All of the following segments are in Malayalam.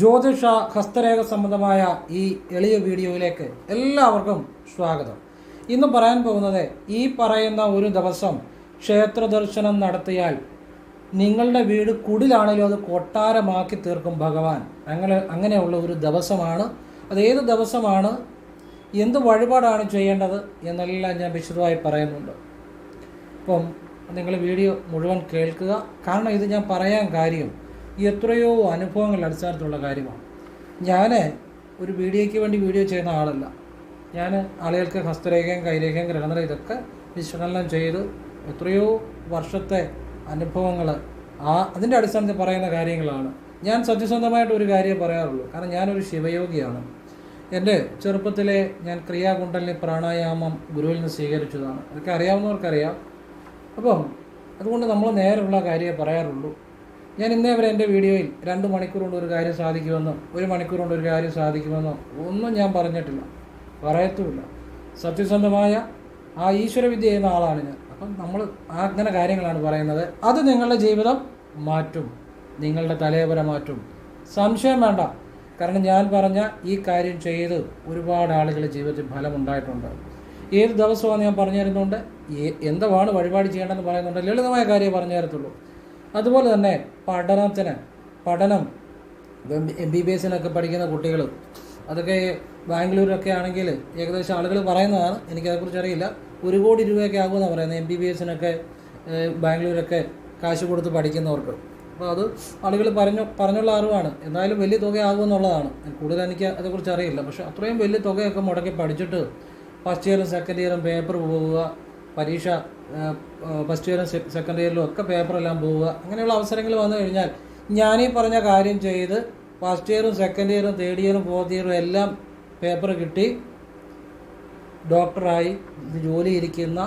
ജ്യോതിഷ ഹസ്തരേഖ സംബന്ധമായ ഈ എളിയ വീഡിയോയിലേക്ക് എല്ലാവർക്കും സ്വാഗതം. ഇന്ന് പറയാൻ പോകുന്നത് ഈ പറയുന്ന ഒരു ദിവസം ക്ഷേത്ര ദർശനം നടത്തിയാൽ നിങ്ങളുടെ വീട് കുടിലാണെങ്കിലും അത് കൊട്ടാരമാക്കി തീർക്കും ഭഗവാൻ. അങ്ങനെ അങ്ങനെയുള്ള ഒരു ദിവസമാണ്. അത് ഏത് ദിവസമാണ്? എന്ത് വഴിപാടാണ് ചെയ്യേണ്ടത്? എന്നെല്ലാം ഞാൻ വിശദമായി പറയുന്നുണ്ട്. അപ്പം നിങ്ങൾ വീഡിയോ മുഴുവൻ കേൾക്കുക. കാരണം ഇത് ഞാൻ പറയാൻ കാര്യം എത്രയോ അനുഭവങ്ങളുടെ അടിസ്ഥാനത്തിലുള്ള കാര്യമാണ്. ഞാൻ ഒരു വീഡിയോയ്ക്ക് വേണ്ടി വീഡിയോ ചെയ്യുന്ന ആളല്ല. ഞാൻ ആളുകൾക്ക് ഹസ്തരേഖയും കൈരേഖയും ഗ്രഹനില ഇതൊക്കെ വിശകലനം ചെയ്ത് എത്രയോ വർഷത്തെ അനുഭവങ്ങൾ ആ അതിന്റെ അടിസ്ഥാനത്തിൽ പറയുന്ന കാര്യങ്ങളാണ്. ഞാൻ സത്യസന്ധമായിട്ട് ഒരു കാര്യം പറയാറുള്ളൂ. കാരണം ഞാനൊരു ശിവയോഗിയാണ്. എന്റെ ചെറുപ്പത്തിലെ ഞാൻ ക്രിയാകുണ്ടലിനി പ്രാണായാമം ഗുരുവിൽ നിന്ന് സ്വീകരിച്ചതാണ്. അതൊക്കെ അറിയാവുന്നവർക്കറിയാം. അപ്പം അതുകൊണ്ട് നമ്മൾ നേരെയുള്ള കാര്യമേ പറയാറുള്ളൂ. ഞാൻ ഇന്നേ വരെ എന്റെ വീഡിയോയിൽ രണ്ട് മണിക്കൂർ കൊണ്ട് ഒരു കാര്യം സാധിക്കുമെന്നോ ഒരു മണിക്കൂർ കൊണ്ട് ഒരു കാര്യം സാധിക്കുമെന്നോ ഒന്നും ഞാൻ പറഞ്ഞിട്ടില്ല. പറയത്തുമില്ല. സത്യസന്ധമായ ആ ഈശ്വരവിദ്യ ചെയ്യുന്ന ആളാണ് ഞാൻ. അപ്പം നമ്മൾ അങ്ങനെ കാര്യങ്ങളാണ് പറയുന്നത്. അത് നിങ്ങളുടെ ജീവിതം മാറ്റും. നിങ്ങളുടെ തലയപര മാറ്റും. സംശയം വേണ്ട. കാരണം ഞാൻ പറഞ്ഞ ഈ കാര്യം ചെയ്ത് ഒരുപാട് ആളുകളുടെ ജീവിതത്തിൽ ഫലമുണ്ടായിട്ടുണ്ട്. ഏത് ദിവസമാണ് ഞാൻ പറഞ്ഞു തരുന്നുണ്ട് എന്തുവാണ് വഴിപാട് ചെയ്യേണ്ടതെന്ന് പറയുന്നുണ്ട്. ലളിതമായ കാര്യം പറഞ്ഞു തരത്തുള്ളൂ അതുപോലെ തന്നെ പഠനത്തിന് പഠനം എം ബി ബി എസിനൊക്കെ പഠിക്കുന്ന കുട്ടികൾ അതൊക്കെ ബാംഗ്ലൂരൊക്കെ ആണെങ്കിൽ ഏകദേശം ആളുകൾ പറയുന്നതാണ് എനിക്കതേക്കുറിച്ച് അറിയില്ല. ഒരു കോടി രൂപയൊക്കെ ആകുമെന്നാണ് പറയുന്നത് എം ബി ബി എസിനൊക്കെ ബാംഗ്ലൂരൊക്കെ കാശ് കൊടുത്ത് പഠിക്കുന്നവർക്ക്. അപ്പോൾ അത് ആളുകൾ പറഞ്ഞു പറഞ്ഞുള്ള അറിവാണ്. എന്തായാലും വലിയ തുകയാകുമെന്നുള്ളതാണ് കൂടുതൽ എനിക്ക് അതേക്കുറിച്ച് അറിയില്ല. പക്ഷേ അത്രയും വലിയ തുകയൊക്കെ മുടക്കി പഠിച്ചിട്ട് ഫസ്റ്റ് ഇയറും സെക്കൻഡ് ഇയറും പേപ്പർ പോവുക പരീക്ഷ ഫസ്റ്റ് ഇയറും സെക്കൻഡ് ഇയറിലും ഒക്കെ പേപ്പറെല്ലാം പോവുക. അങ്ങനെയുള്ള അവസരങ്ങൾ വന്നു കഴിഞ്ഞാൽ ഞാനീ പറഞ്ഞ കാര്യം ചെയ്ത് ഫസ്റ്റ് ഇയറും സെക്കൻഡ് ഇയറും തേർഡ് ഇയറും ഫോർത്ത് ഇയറും എല്ലാം പേപ്പർ കിട്ടി. ഡോക്ടറായി ജോലി ഇരിക്കുന്ന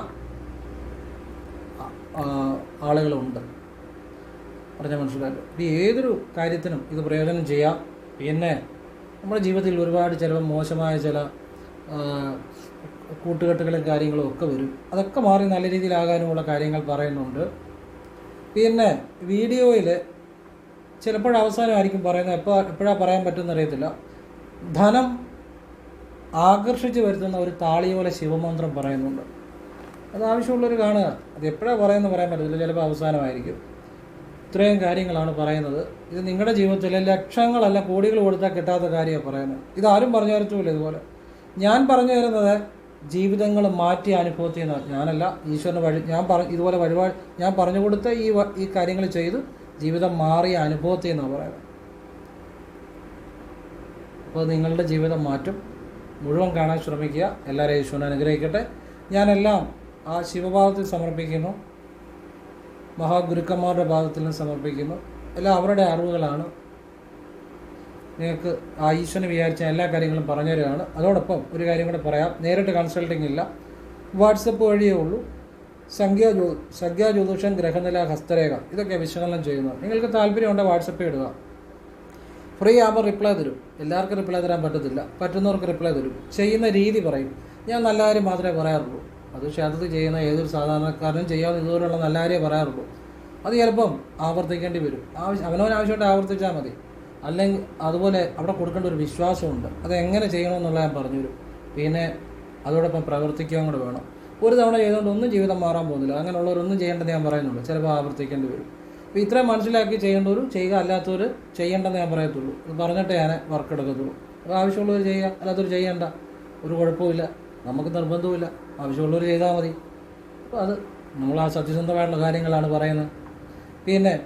ആളുകളുണ്ട്. പറഞ്ഞ മനസ്സിലാക്കുക ഇത് ഏതൊരു കാര്യത്തിനും ഇത് പ്രയോജനം ചെയ്യാം. പിന്നെ നമ്മുടെ ജീവിതത്തിൽ ഒരുപാട് ചിലപ്പോൾ മോശമായ ചില കൂട്ടുകെട്ടുകളും കാര്യങ്ങളും ഒക്കെ വരും. അതൊക്കെ മാറി നല്ല രീതിയിലാകാനുമുള്ള കാര്യങ്ങൾ പറയുന്നുണ്ട്. പിന്നെ വീഡിയോയിൽ ചിലപ്പോൾ അവസാനമായിരിക്കും പറയുന്നത് എപ്പോൾ എപ്പോഴാണ് പറയാൻ പറ്റുമെന്ന് അറിയത്തില്ല. ധനം ആകർഷിച്ച് വരുത്തുന്ന ഒരു താളിയോല ശിവമന്ത്രം പറയുന്നുണ്ട്. അത് ആവശ്യമുള്ളവർ കാണുക. അത് എപ്പോഴാണ് പറയുന്നത് പറയാൻ പറ്റത്തില്ല. ചിലപ്പോൾ അവസാനമായിരിക്കും. ഇത്രയും കാര്യങ്ങളാണ് പറയുന്നത്. ഇത് നിങ്ങളുടെ ജീവിതത്തിലെ ലക്ഷങ്ങളല്ല കോടികൾ കൊടുത്താൽ കിട്ടാത്ത കാര്യമാണ് പറയുന്നത്. ഇതാരും പറഞ്ഞു തരത്തുമില്ല ഇതുപോലെ. ഞാൻ പറഞ്ഞു തരുന്നത് ജീവിതങ്ങൾ മാറ്റി അനുഭവത്തിൽ നിന്ന് ഞാനല്ല ഈശ്വരന് വഴി ഞാൻ പറ ഇതുപോലെ വഴിപാട് ഞാൻ പറഞ്ഞു കൊടുത്ത ഈ ഈ കാര്യങ്ങൾ ചെയ്ത് ജീവിതം മാറിയ അനുഭവത്തിൽ നിന്നാണ് പറയുന്നത്. അപ്പോൾ നിങ്ങളുടെ ജീവിതം മാറ്റും. മുഴുവൻ കാണാൻ ശ്രമിക്കുക. എല്ലാവരെയും ഈശ്വരൻ അനുഗ്രഹിക്കട്ടെ. ഞാനെല്ലാം ആ ശിവഭാഗത്തിൽ സമർപ്പിക്കുന്നു. മഹാഗുരുക്കന്മാരുടെ ഭാഗത്തിൽ നിന്ന് സമർപ്പിക്കുന്നു. എല്ലാം അവരുടെ അറിവുകളാണ്. നിങ്ങൾക്ക് ആ ഈശ്വരനെ വിചാരിച്ച എല്ലാ കാര്യങ്ങളും പറഞ്ഞു തരികയാണ് അതോടൊപ്പം ഒരു കാര്യം കൂടെ പറയാം. നേരിട്ട് കൺസൾട്ടിംഗ് ഇല്ല. വാട്സപ്പ് വഴിയേ ഉള്ളൂ. സംഖ്യാ ജ്യോ സംഖ്യാ ജ്യോതിഷം ഗ്രഹനില ഹസ്തരേഖ ഇതൊക്കെ വിശകലനം ചെയ്യുന്നത്. നിങ്ങൾക്ക് താല്പര്യമുണ്ടെങ്കിൽ വാട്സപ്പ് ഇടുക. ഫ്രീ ആകുമ്പോൾ റിപ്ലൈ തരും. എല്ലാവർക്കും റിപ്ലൈ തരാൻ പറ്റത്തില്ല. പറ്റുന്നവർക്ക് റിപ്ലൈ തരും. ചെയ്യുന്ന രീതി പറയും. ഞാൻ നല്ല കാര്യം മാത്രമേ പറയാറുള്ളൂ. അത് ക്ഷേത്രത്തിൽ ചെയ്യുന്ന ഏതൊരു സാധാരണക്കാരനും ചെയ്യാവുന്ന ഇതുപോലുള്ള നല്ല കാര്യമേ പറയാറുള്ളൂ. അത് ചിലപ്പം ആവർത്തിക്കേണ്ടി വരും. ആവശ്യം അവനവൻ ആവശ്യമായിട്ട് ആവർത്തിച്ചാൽ മതി. അല്ലെങ്കിൽ അതുപോലെ അവിടെ കൊടുക്കേണ്ട ഒരു വിശ്വാസമുണ്ട്. അത് എങ്ങനെ ചെയ്യണമെന്നുള്ള ഞാൻ പറഞ്ഞുതരും. പിന്നെ അതോടൊപ്പം പ്രവർത്തിക്കുകയും കൂടെ വേണം. ഒരു തവണ ചെയ്തുകൊണ്ട് ഒന്നും ജീവിതം മാറാൻ പോകുന്നില്ല. അങ്ങനെയുള്ളവരൊന്നും ചെയ്യേണ്ടത് ഞാൻ പറയുന്നുള്ളൂ. ചിലപ്പോൾ ആവർത്തിക്കേണ്ടി വരും. അപ്പോൾ ഇത്രയും മനസ്സിലാക്കി ചെയ്യേണ്ടവർ ചെയ്യുക. അല്ലാത്തവർ ചെയ്യേണ്ടെന്ന് ഞാൻ പറയത്തുള്ളൂ. ഇത് പറഞ്ഞിട്ട് ഞാൻ വർക്ക് എടുക്കത്തുള്ളൂ. അപ്പോൾ ആവശ്യമുള്ളവർ ചെയ്യുക. അല്ലാത്തവർ ചെയ്യേണ്ട. ഒരു കുഴപ്പമില്ല നമുക്ക് നിർബന്ധവുമില്ല. ആവശ്യമുള്ളവർ ചെയ്താൽ മതി. അപ്പോൾ അത് നമ്മൾ ആ സത്യസന്ധമായിട്ടുള്ള കാര്യങ്ങളാണ് പറയുന്നത്. പിന്നെ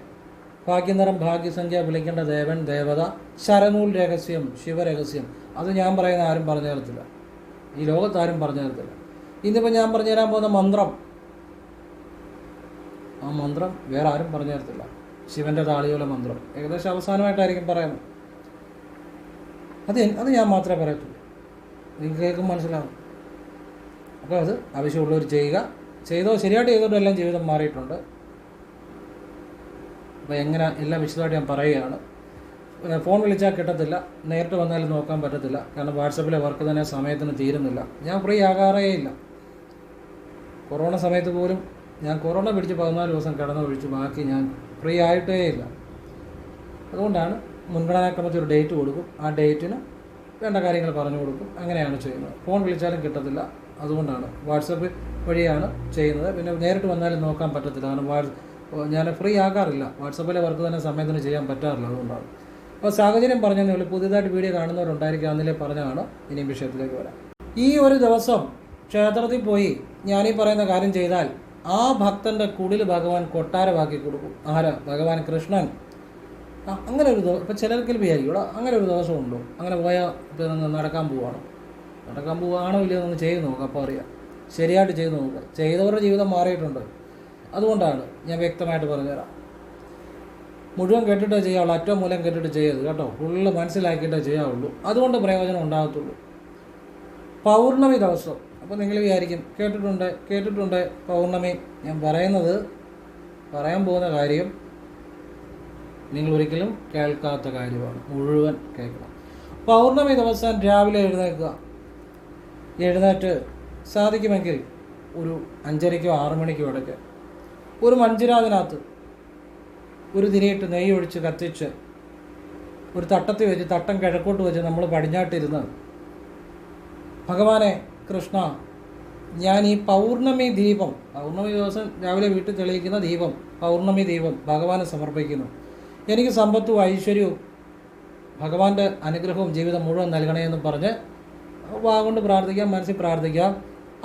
ഭാഗ്യനിറം ഭാഗ്യസംഖ്യ വിളിക്കേണ്ട ദേവൻ ദേവത ശരനൂൽ രഹസ്യം ശിവരഹസ്യം. അത് ഞാൻ പറയുന്ന ആരും പറഞ്ഞു തരത്തില്ല. ഈ ലോകത്ത് ആരും പറഞ്ഞു തരത്തില്ല. ഇന്നിപ്പോൾ ഞാൻ പറഞ്ഞു തരാൻ പോകുന്ന മന്ത്രം. ആ മന്ത്രം വേറെ ആരും പറഞ്ഞു തരത്തില്ല. ശിവന്റെ താളിയോല മന്ത്രം. ഏകദേശം അവസാനമായിട്ടായിരിക്കും പറയുന്നത്. അത് അത് ഞാൻ മാത്രമേ പറയത്തുള്ളൂ. നിങ്ങൾക്ക് കേൾക്കും മനസ്സിലാവും. അപ്പോൾ അത് ആവശ്യമുള്ളവർ ചെയ്യുക. ചെയ്തോ ശരിയായിട്ട് ചെയ്തോട്ടോ എല്ലാം ജീവിതം മാറിയിട്ടുണ്ട്. അപ്പോൾ എങ്ങനെ എല്ലാം വിശദമായിട്ട് ഞാൻ പറയുകയാണ്. ഫോൺ വിളിച്ചാൽ കിട്ടത്തില്ല. നേരിട്ട് വന്നാലും നോക്കാൻ പറ്റത്തില്ല. കാരണം വാട്സപ്പിലെ വർക്ക് തന്നെ സമയത്തിന് തീരുന്നില്ല. ഞാൻ ഫ്രീ ആകാറേ ഇല്ല. കൊറോണ സമയത്ത് പോലും ഞാൻ കൊറോണ പിടിച്ച് പതിനാല് ദിവസം കിടന്ന് ഒഴിച്ച് ബാക്കി ഞാൻ ഫ്രീ ആയിട്ടേ ഇല്ല. അതുകൊണ്ടാണ് മുൻഗണനാക്രമത്തിൽ ഒരു ഡേറ്റ് കൊടുക്കും. ആ ഡേറ്റിന് വേണ്ട കാര്യങ്ങൾ പറഞ്ഞു കൊടുക്കും. അങ്ങനെയാണ് ചെയ്യുന്നത്. ഫോൺ വിളിച്ചാലും കിട്ടത്തില്ല. അതുകൊണ്ടാണ് വാട്സപ്പ് വഴിയാണ് ചെയ്യുന്നത്. പിന്നെ നേരിട്ട് വന്നാലും നോക്കാൻ പറ്റത്തില്ല. കാരണം വാട്സ് ഞാൻ ഫ്രീ ആകാറില്ല. വാട്സപ്പിലെ വർക്ക് തന്നെ സമയത്തിന് ചെയ്യാൻ പറ്റാറില്ല അതുകൊണ്ടാണ്. അപ്പോൾ സാഹചര്യം പറഞ്ഞതേ ഉള്ളൂ പുതിയതായിട്ട് വീഡിയോ കാണുന്നവരുണ്ടായിരിക്കും അന്നിലെ പറഞ്ഞതാണ്. ഇനിയും വിഷയത്തിലേക്ക് വരാം. ഈ ഒരു ദിവസം ക്ഷേത്രത്തിൽ പോയി ഞാനീ പറയുന്ന കാര്യം ചെയ്താൽ ആ ഭക്തന്റെ കുടിൽ ഭഗവാൻ കൊട്ടാരമാക്കി കൊടുക്കും. ആരാ? ഭഗവാൻ കൃഷ്ണൻ. അങ്ങനെ ഒരു ദിവസം ഇപ്പം ചിലർക്ക് വിചാരിക്കും. അങ്ങനെ ഒരു ദിവസം ഉണ്ടോ? അങ്ങനെ പോയാൽ നടക്കാൻ പോവാണോ? നടക്കാൻ പോവാണോ ഇല്ലയോ എന്നൊന്ന് ചെയ്ത് നോക്കാം അപ്പോൾ അറിയാം. ശരിയായിട്ട് ചെയ്ത് നോക്കുക ചെയ്തവരുടെ ജീവിതം മാറിയിട്ടുണ്ട്. അതുകൊണ്ടാണ് ഞാൻ വ്യക്തമായിട്ട് പറഞ്ഞുതരാം. മുഴുവൻ കേട്ടിട്ടേ ചെയ്യാവുള്ളൂ അറ്റം മൂലം കേട്ടിട്ട് ചെയ്യരുത് കേട്ടോ. ഫുള്ള് മനസ്സിലാക്കിയിട്ടേ ചെയ്യാവുള്ളൂ. അതുകൊണ്ട് പ്രയോജനം ഉണ്ടാകത്തുള്ളൂ. പൗർണമി ദിവസം. അപ്പോൾ നിങ്ങൾ വിചാരിക്കും കേട്ടിട്ടുണ്ട് കേട്ടിട്ടുണ്ട് പൗർണമി. ഞാൻ പറയുന്നത് പറയാൻ പോകുന്ന കാര്യം നിങ്ങൾ ഒരിക്കലും കേൾക്കാത്ത കാര്യമാണ്. മുഴുവൻ കേൾക്കണം. പൗർണമി ദിവസം രാവിലെ എഴുന്നേൽക്കുക. എഴുന്നേറ്റ് സാധിക്കുമെങ്കിൽ ഒരു അഞ്ചരയ്ക്കോ ആറു മണിക്കോ ഇടയ്ക്ക് ഒരു മഞ്ചിരാതിനകത്ത് ഒരു തിരിയിട്ട് നെയ്യ് ഒഴിച്ച് കത്തിച്ച് ഒരു തട്ടത്തിൽ വെച്ച് തട്ടം കിഴക്കോട്ട് വെച്ച് നമ്മൾ പടിഞ്ഞാട്ടിരുന്ന് ഭഗവാനെ കൃഷ്ണ ഞാൻ ഈ പൗർണമി ദീപം പൗർണമി ദിവസം രാവിലെ വീട്ടിൽ തെളിയിക്കുന്ന ദീപം പൗർണമി ദീപം ഭഗവാന് സമർപ്പിക്കുന്നു. എനിക്ക് സമ്പത്തും ഐശ്വര്യവും ഭഗവാന്റെ അനുഗ്രഹവും ജീവിതം മുഴുവൻ നൽകണേ എന്ന് പറഞ്ഞ് വാഗൊണ്ട് പ്രാർത്ഥിക്കാം മനസ്സിൽ പ്രാർത്ഥിക്കാം.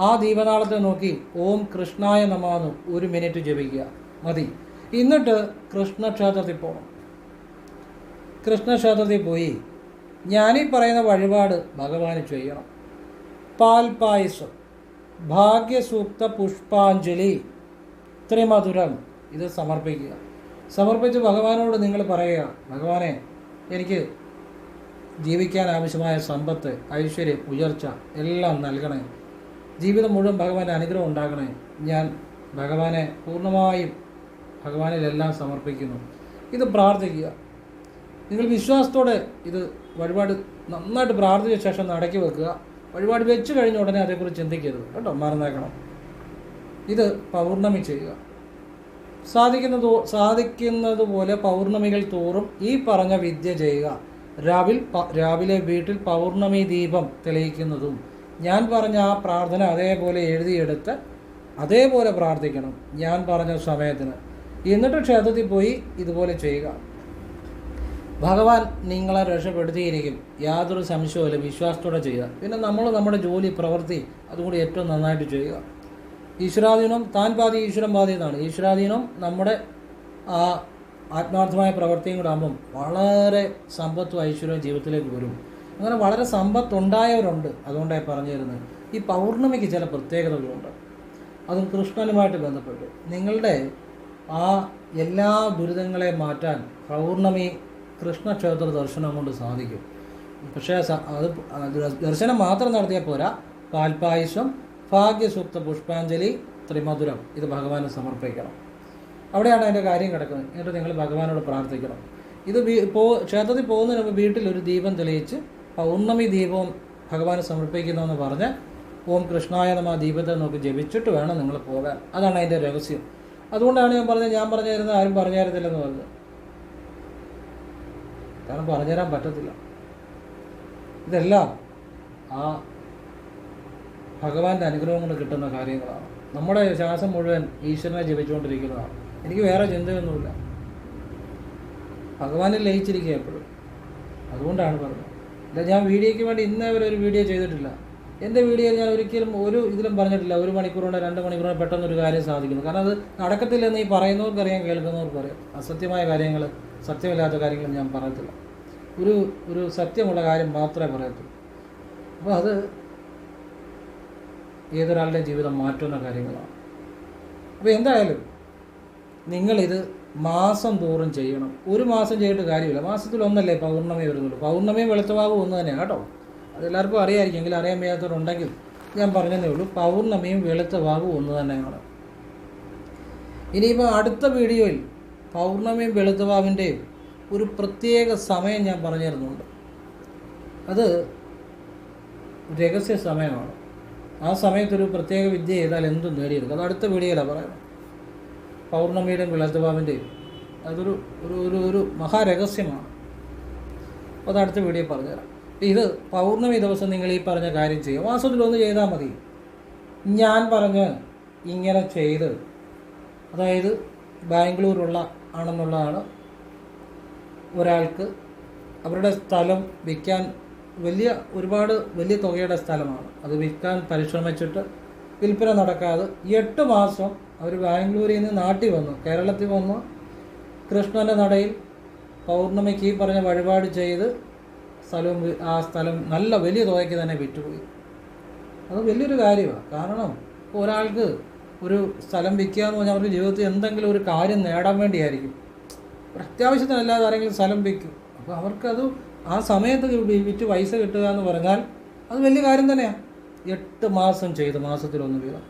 ആ ദീപനാളത്തെ നോക്കി ഓം കൃഷ്ണായ നമാന്ന് ഒരു മിനിറ്റ് ജപിക്കുക. മതി. എന്നിട്ട് കൃഷ്ണക്ഷേത്രത്തിൽ പോകണം കൃഷ്ണക്ഷേത്രത്തിൽ പോയി ഞാനീ പറയുന്ന വഴിപാട് ഭഗവാന് ചെയ്യണം. പാൽപായസം ഭാഗ്യസൂക്ത പുഷ്പാഞ്ജലി ത്രിമധുരം ഇത് സമർപ്പിക്കുക. സമർപ്പിച്ച് ഭഗവാനോട് നിങ്ങൾ പറയുക ഭഗവാനെ എനിക്ക് ജീവിക്കാൻ ആവശ്യമായ സമ്പത്ത് ഐശ്വര്യം ഉയർച്ച എല്ലാം നൽകണേ. ജീവിതം മുഴുവൻ ഭഗവാന്റെ അനുഗ്രഹം ഉണ്ടാകണേ. ഞാൻ ഭഗവാനെ പൂർണമായും ഭഗവാനിലെല്ലാം സമർപ്പിക്കുന്നു. ഇത് പ്രാർത്ഥിക്കുക. നിങ്ങൾ വിശ്വാസത്തോടെ ഇത് വഴിപാട് നന്നായിട്ട് പ്രാർത്ഥിച്ച ശേഷം നടക്കി വെക്കുക. വഴിപാട് വെച്ച് കഴിഞ്ഞ ഉടനെ അതേക്കുറിച്ച് ചിന്തിക്കരുത്. കേട്ടോ മറന്നേക്കണം. ഇത് പൗർണമി ചെയ്യുക. സാധിക്കുന്നത് സാധിക്കുന്നത് പോലെ പൗർണമികൾ തോറും ഈ പറഞ്ഞ വിദ്യ ചെയ്യുക. രാവിൽ രാവിലെ വീട്ടിൽ പൗർണമി ദീപം തെളിയിക്കുന്നതും ഞാൻ പറഞ്ഞ ആ പ്രാർത്ഥന അതേപോലെ എഴുതിയെടുത്ത് അതേപോലെ പ്രാർത്ഥിക്കണം. ഞാൻ പറഞ്ഞ സമയത്തിന്. എന്നിട്ട് ക്ഷേത്രത്തിൽ പോയി ഇതുപോലെ ചെയ്യുക. ഭഗവാൻ നിങ്ങളെ രക്ഷപ്പെടുത്തിയിരിക്കും. യാതൊരു സംശയവുമില്ല. വിശ്വാസത്തോടെ ചെയ്യുക. പിന്നെ നമ്മൾ നമ്മുടെ ജോലി പ്രവൃത്തി അതുകൂടി ഏറ്റവും നന്നായിട്ട് ചെയ്യുക. ഈശ്വരാധീനം താൻ പാതി ഈശ്വരൻ പാതി എന്നാണ്. ഈശ്വരാധീനം നമ്മുടെ ആ ആത്മാർത്ഥമായ പ്രവൃത്തിയും കൂടെ ആകുമ്പം വളരെ സമ്പത്തും ഐശ്വര്യവും ജീവിതത്തിലേക്ക് വരും. അങ്ങനെ വളരെ സമ്പത്തുണ്ടായവരുണ്ട് അതുകൊണ്ടായി പറഞ്ഞു തരുന്നത് ഈ പൗർണമിക്ക് ചില പ്രത്യേകതകളുണ്ട്. അതും കൃഷ്ണനുമായിട്ട് ബന്ധപ്പെട്ട്. നിങ്ങളുടെ ആ എല്ലാ ദുരിതങ്ങളെ മാറ്റാൻ പൗർണമി കൃഷ്ണക്ഷേത്ര ദർശനം കൊണ്ട് സാധിക്കും. പക്ഷേ അത് ദർശനം മാത്രം നടത്തിയാൽ പോരാ. പാൽപായസം ഭാഗ്യസൂക്ത പുഷ്പാഞ്ജലി ത്രിമധുരം ഇത് ഭഗവാന് സമർപ്പിക്കണം. അവിടെയാണ് അതിന്റെ കാര്യം കിടക്കുന്നത്. എന്നിട്ട് നിങ്ങൾ ഭഗവാനോട് പ്രാർത്ഥിക്കണം. ഇത് പോ ക്ഷേത്രത്തിൽ പോകുന്നതിന് മുമ്പ് വീട്ടിൽ ഒരു ദീപം തെളിയിച്ച് പൗർണമി ദീപവും ഭഗവാന് സമർപ്പിക്കണമെന്ന് പറഞ്ഞ് ഓം കൃഷ്ണായ നമ ദീപത്തെ നോക്കി ജപിച്ചിട്ട് വേണം നിങ്ങൾ പോകാൻ. അതാണ് അതിന്റെ രഹസ്യം. അതുകൊണ്ടാണ് ഞാൻ പറഞ്ഞത് ഞാൻ പറഞ്ഞിരുന്നത് ആരും പറഞ്ഞായിരുന്നില്ലെന്ന് പറഞ്ഞത് കാരണം പറഞ്ഞു തരാൻ പറ്റത്തില്ല. ഇതെല്ലാം ആ ഭഗവാന്റെ അനുഗ്രഹം കൊണ്ട് കിട്ടുന്ന കാര്യങ്ങളാണ്. നമ്മുടെ ശ്വാസം മുഴുവൻ ഈശ്വരനെ ജപിച്ചുകൊണ്ടിരിക്കുന്നതാണ്. എനിക്ക് വേറെ ചിന്തയൊന്നുമില്ല. ഭഗവാനിൽ ലയിച്ചിരിക്കുക എപ്പോഴും. അതുകൊണ്ടാണ് പറഞ്ഞത്. ഇല്ല ഞാൻ വീഡിയോയ്ക്ക് വേണ്ടി ഇന്നേ വരെ ഒരു വീഡിയോ ചെയ്തിട്ടില്ല. എന്റെ വീഡിയോയിൽ ഞാൻ ഒരിക്കലും ഒരു ഇതിലും പറഞ്ഞിട്ടില്ല. ഒരു മണിക്കൂറുകൊണ്ട് രണ്ട് മണിക്കൂറുകൊണ്ട് പെട്ടെന്ന് ഒരു കാര്യം സാധിക്കുന്നു. കാരണം അത് നടക്കത്തില്ലെന്ന് ഈ പറയുന്നവർക്കറിയാം കേൾക്കുന്നവർക്കറിയാം. അസത്യമായ കാര്യങ്ങൾ സത്യമില്ലാത്ത കാര്യങ്ങൾ ഞാൻ പറയത്തില്ല. ഒരു ഒരു സത്യമുള്ള കാര്യം മാത്രമേ പറയത്തുള്ളൂ. അപ്പോൾ അത് ഏതൊരാളുടെയും ജീവിതം മാറ്റുന്ന കാര്യങ്ങളാണ്. അപ്പോൾ എന്തായാലും നിങ്ങളിത് മാസം തോറും ചെയ്യണം. ഒരു മാസം ചെയ്തിട്ട് കാര്യമില്ല. മാസത്തിൽ ഒന്നല്ലേ പൗർണമി വരുന്നുള്ളൂ. പൗർണമിയും വെളുത്തവാകും ഒന്ന് തന്നെയാണ് കേട്ടോ. അതെല്ലാവർക്കും അറിയാമായിരിക്കും എങ്കിലും അറിയാൻ വയ്യാത്തവരുണ്ടെങ്കിൽ ഞാൻ പറഞ്ഞതേ ഉള്ളൂ. പൗർണമിയും വെളുത്തവാകും ഒന്ന് തന്നെയാണ്. ഇനിയിപ്പോൾ അടുത്ത വീഡിയോയിൽ പൗർണമിയും വെളുത്തവാവിന്റെയും ഒരു പ്രത്യേക സമയം ഞാൻ പറഞ്ഞു തരുന്നുണ്ട് അത് രഹസ്യ സമയമാണ്. ആ സമയത്തൊരു പ്രത്യേക വിദ്യ ചെയ്താൽ എന്തും നേടിയെടുക്കും. അത് അടുത്ത വീഡിയോയിലാണ് പറയുന്നത്. പൗർണമിയുടെയും വെളുത്തവാവിന്റെയും അതൊരു ഒരു ഒരു ഒരു മഹാരഹസ്യമാണ്. അത് അടുത്ത വീഡിയോ പറഞ്ഞുതരാം. ഇത് പൗർണമി ദിവസം നിങ്ങൾ ഈ പറഞ്ഞ കാര്യം ചെയ്യുക മാസത്തിലൊന്ന് ചെയ്താൽ മതി. ഞാൻ പറഞ്ഞ് ഇങ്ങനെ ചെയ്ത് അതായത് ബാംഗ്ലൂരുള്ള ആണെന്നുള്ളതാണ് ഒരാൾക്ക് അവരുടെ സ്ഥലം വിൽക്കാൻ വലിയ ഒരുപാട് വലിയ തുകയുടെ സ്ഥലമാണ്. അത് വിൽക്കാൻ പരിശ്രമിച്ചിട്ട് വിൽപ്പന നടക്കാതെ എട്ട് മാസം അവർ ബാംഗ്ലൂരിൽ നിന്ന് നാട്ടിൽ വന്നു. കേരളത്തിൽ വന്നു. കൃഷ്ണന്റെ നടയിൽ പൗർണമിക്ക് ഈ പറഞ്ഞ വഴിപാട് ചെയ്ത് സ്ഥലവും ആ സ്ഥലം നല്ല വലിയ തുകയ്ക്ക് തന്നെ വിറ്റുപോയി. അത് വലിയൊരു കാര്യമാണ്. കാരണം ഒരാൾക്ക് ഒരു സ്ഥലം വിൽക്കുക എന്ന് പറഞ്ഞാൽ അവർക്ക് ജീവിതത്തിൽ എന്തെങ്കിലും ഒരു കാര്യം നേടാൻ വേണ്ടിയായിരിക്കും. ഒരു അത്യാവശ്യത്തിനല്ലാതെ ആരെങ്കിലും സ്ഥലം വിൽക്കും. അപ്പോൾ അവർക്കത് ആ സമയത്ത് വിറ്റ് പൈസ കിട്ടുക എന്ന് പറഞ്ഞാൽ അത് വലിയ കാര്യം തന്നെയാണ് എട്ട് മാസം ചെയ്ത് മാസത്തിലൊന്ന് വീതം.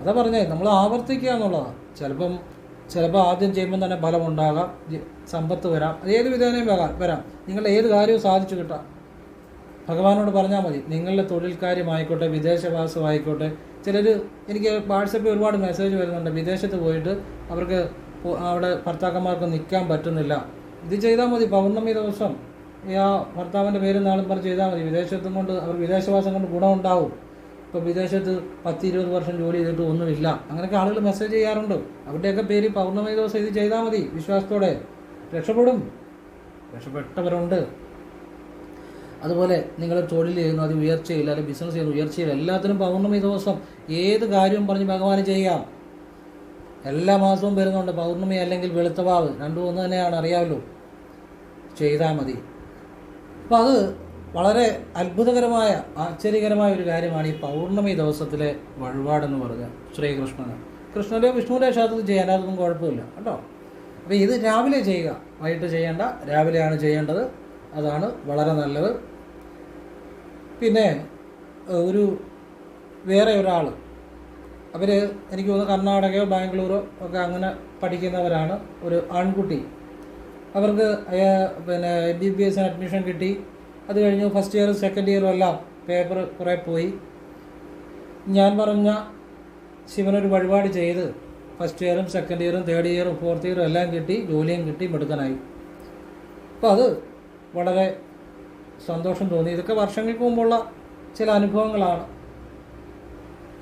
അതാ പറഞ്ഞേ നമ്മൾ ആവർത്തിക്കുക എന്നുള്ളതാണ് ചിലപ്പം ചിലപ്പോൾ ആദ്യം ചെയ്യുമ്പോൾ തന്നെ ഫലം ഉണ്ടാകാം സമ്പത്ത് വരാം ഏത് വിധേനയും വരാം വരാം. നിങ്ങളുടെ ഏത് കാര്യവും സാധിച്ചു കിട്ടാം. ഭഗവാനോട് പറഞ്ഞാൽ മതി നിങ്ങളുടെ തൊഴിൽ കാര്യമായിക്കോട്ടെ വിദേശവാസമായിക്കോട്ടെ ചിലർ എനിക്ക് വാട്സപ്പിൽ ഒരുപാട് മെസ്സേജ് വരുന്നുണ്ട് വിദേശത്ത് പോയിട്ട് അവർക്ക് അവിടെ ഭർത്താക്കന്മാർക്ക് നിൽക്കാൻ പറ്റുന്നില്ല. ഇത് ചെയ്താൽ മതി പൗർണമി ദിവസം. ആ ഭർത്താവിന്റെ പേരും നാളും പറഞ്ഞ് ചെയ്താൽ മതി. വിദേശത്തും കൊണ്ട് അവർ വിദേശവാസം കൊണ്ട് ഗുണമുണ്ടാവും. ഇപ്പോൾ വിദേശത്ത് പത്ത് ഇരുപത് വർഷം ജോലി ചെയ്തിട്ട് ഒന്നുമില്ല. അങ്ങനെയൊക്കെ ആളുകൾ മെസ്സേജ് ചെയ്യാറുണ്ട്. അവരുടെയൊക്കെ പേര് പൗർണമി ദിവസം ഇത് ചെയ്താൽ മതി. വിശ്വാസത്തോടെ രക്ഷപ്പെടും. രക്ഷപ്പെട്ടവരുണ്ട്. അതുപോലെ നിങ്ങൾ തൊഴിൽ ചെയ്യുന്നു അത് ഉയർച്ചയിൽ അല്ലെങ്കിൽ ബിസിനസ് ചെയ്യുന്നു ഉയർച്ചയിൽ എല്ലാത്തിനും പൗർണമി ദിവസം ഏത് കാര്യവും പറഞ്ഞ് ഭഗവാന് ചെയ്യാം. എല്ലാ മാസവും വരുന്നുണ്ട്. പൗർണമി അല്ലെങ്കിൽ വെളുത്തവാവ് രണ്ടും ഒന്ന് തന്നെയാണ്. അറിയാമല്ലോ. ചെയ്താൽ മതി. അപ്പം അത് വളരെ അത്ഭുതകരമായ ആശ്ചര്യകരമായ ഒരു കാര്യമാണ് ഈ പൗർണമി ദിവസത്തിലെ വഴിപാടെന്ന് പറഞ്ഞ ശ്രീകൃഷ്ണന്. കൃഷ്ണന്റെ വിഷ്ണുവിന്റെ ക്ഷേത്രത്തിൽ ചെയ്യാൻ അതൊന്നും കുഴപ്പമില്ല കേട്ടോ? അപ്പോൾ ഇത് രാവിലെ ചെയ്യുക. വൈകിട്ട് ചെയ്യേണ്ട രാവിലെയാണ് ചെയ്യേണ്ടത്. അതാണ് വളരെ നല്ലത്. പിന്നെ ഒരു വേറെ ഒരാൾ അവർ എനിക്ക് തോന്നുന്നു കർണാടകയോ ബാംഗ്ലൂരോ ഒക്കെ അങ്ങനെ പഠിക്കുന്നവരാണ്. ഒരു ആൺകുട്ടി. അവർക്ക് പിന്നെ എം ബി ബി എസിന് അഡ്മിഷൻ കിട്ടി. അത് കഴിഞ്ഞ് ഫസ്റ്റ് ഇയറും സെക്കൻഡ് ഇയറും എല്ലാം പേപ്പർ കുറേ പോയി. ഞാൻ പറഞ്ഞ ശിവനൊരു വഴിപാട് ചെയ്ത് ഫസ്റ്റ് ഇയറും സെക്കൻഡ് ഇയറും തേർഡ് ഇയറും ഫോർത്ത് ഇയറും എല്ലാം കിട്ടി ജോലിയും കിട്ടി മിടുക്കനായി. അപ്പോൾ അത് വളരെ സന്തോഷം തോന്നി. ഇതൊക്കെ വർഷങ്ങൾക്ക് മുമ്പുള്ള ചില അനുഭവങ്ങളാണ്.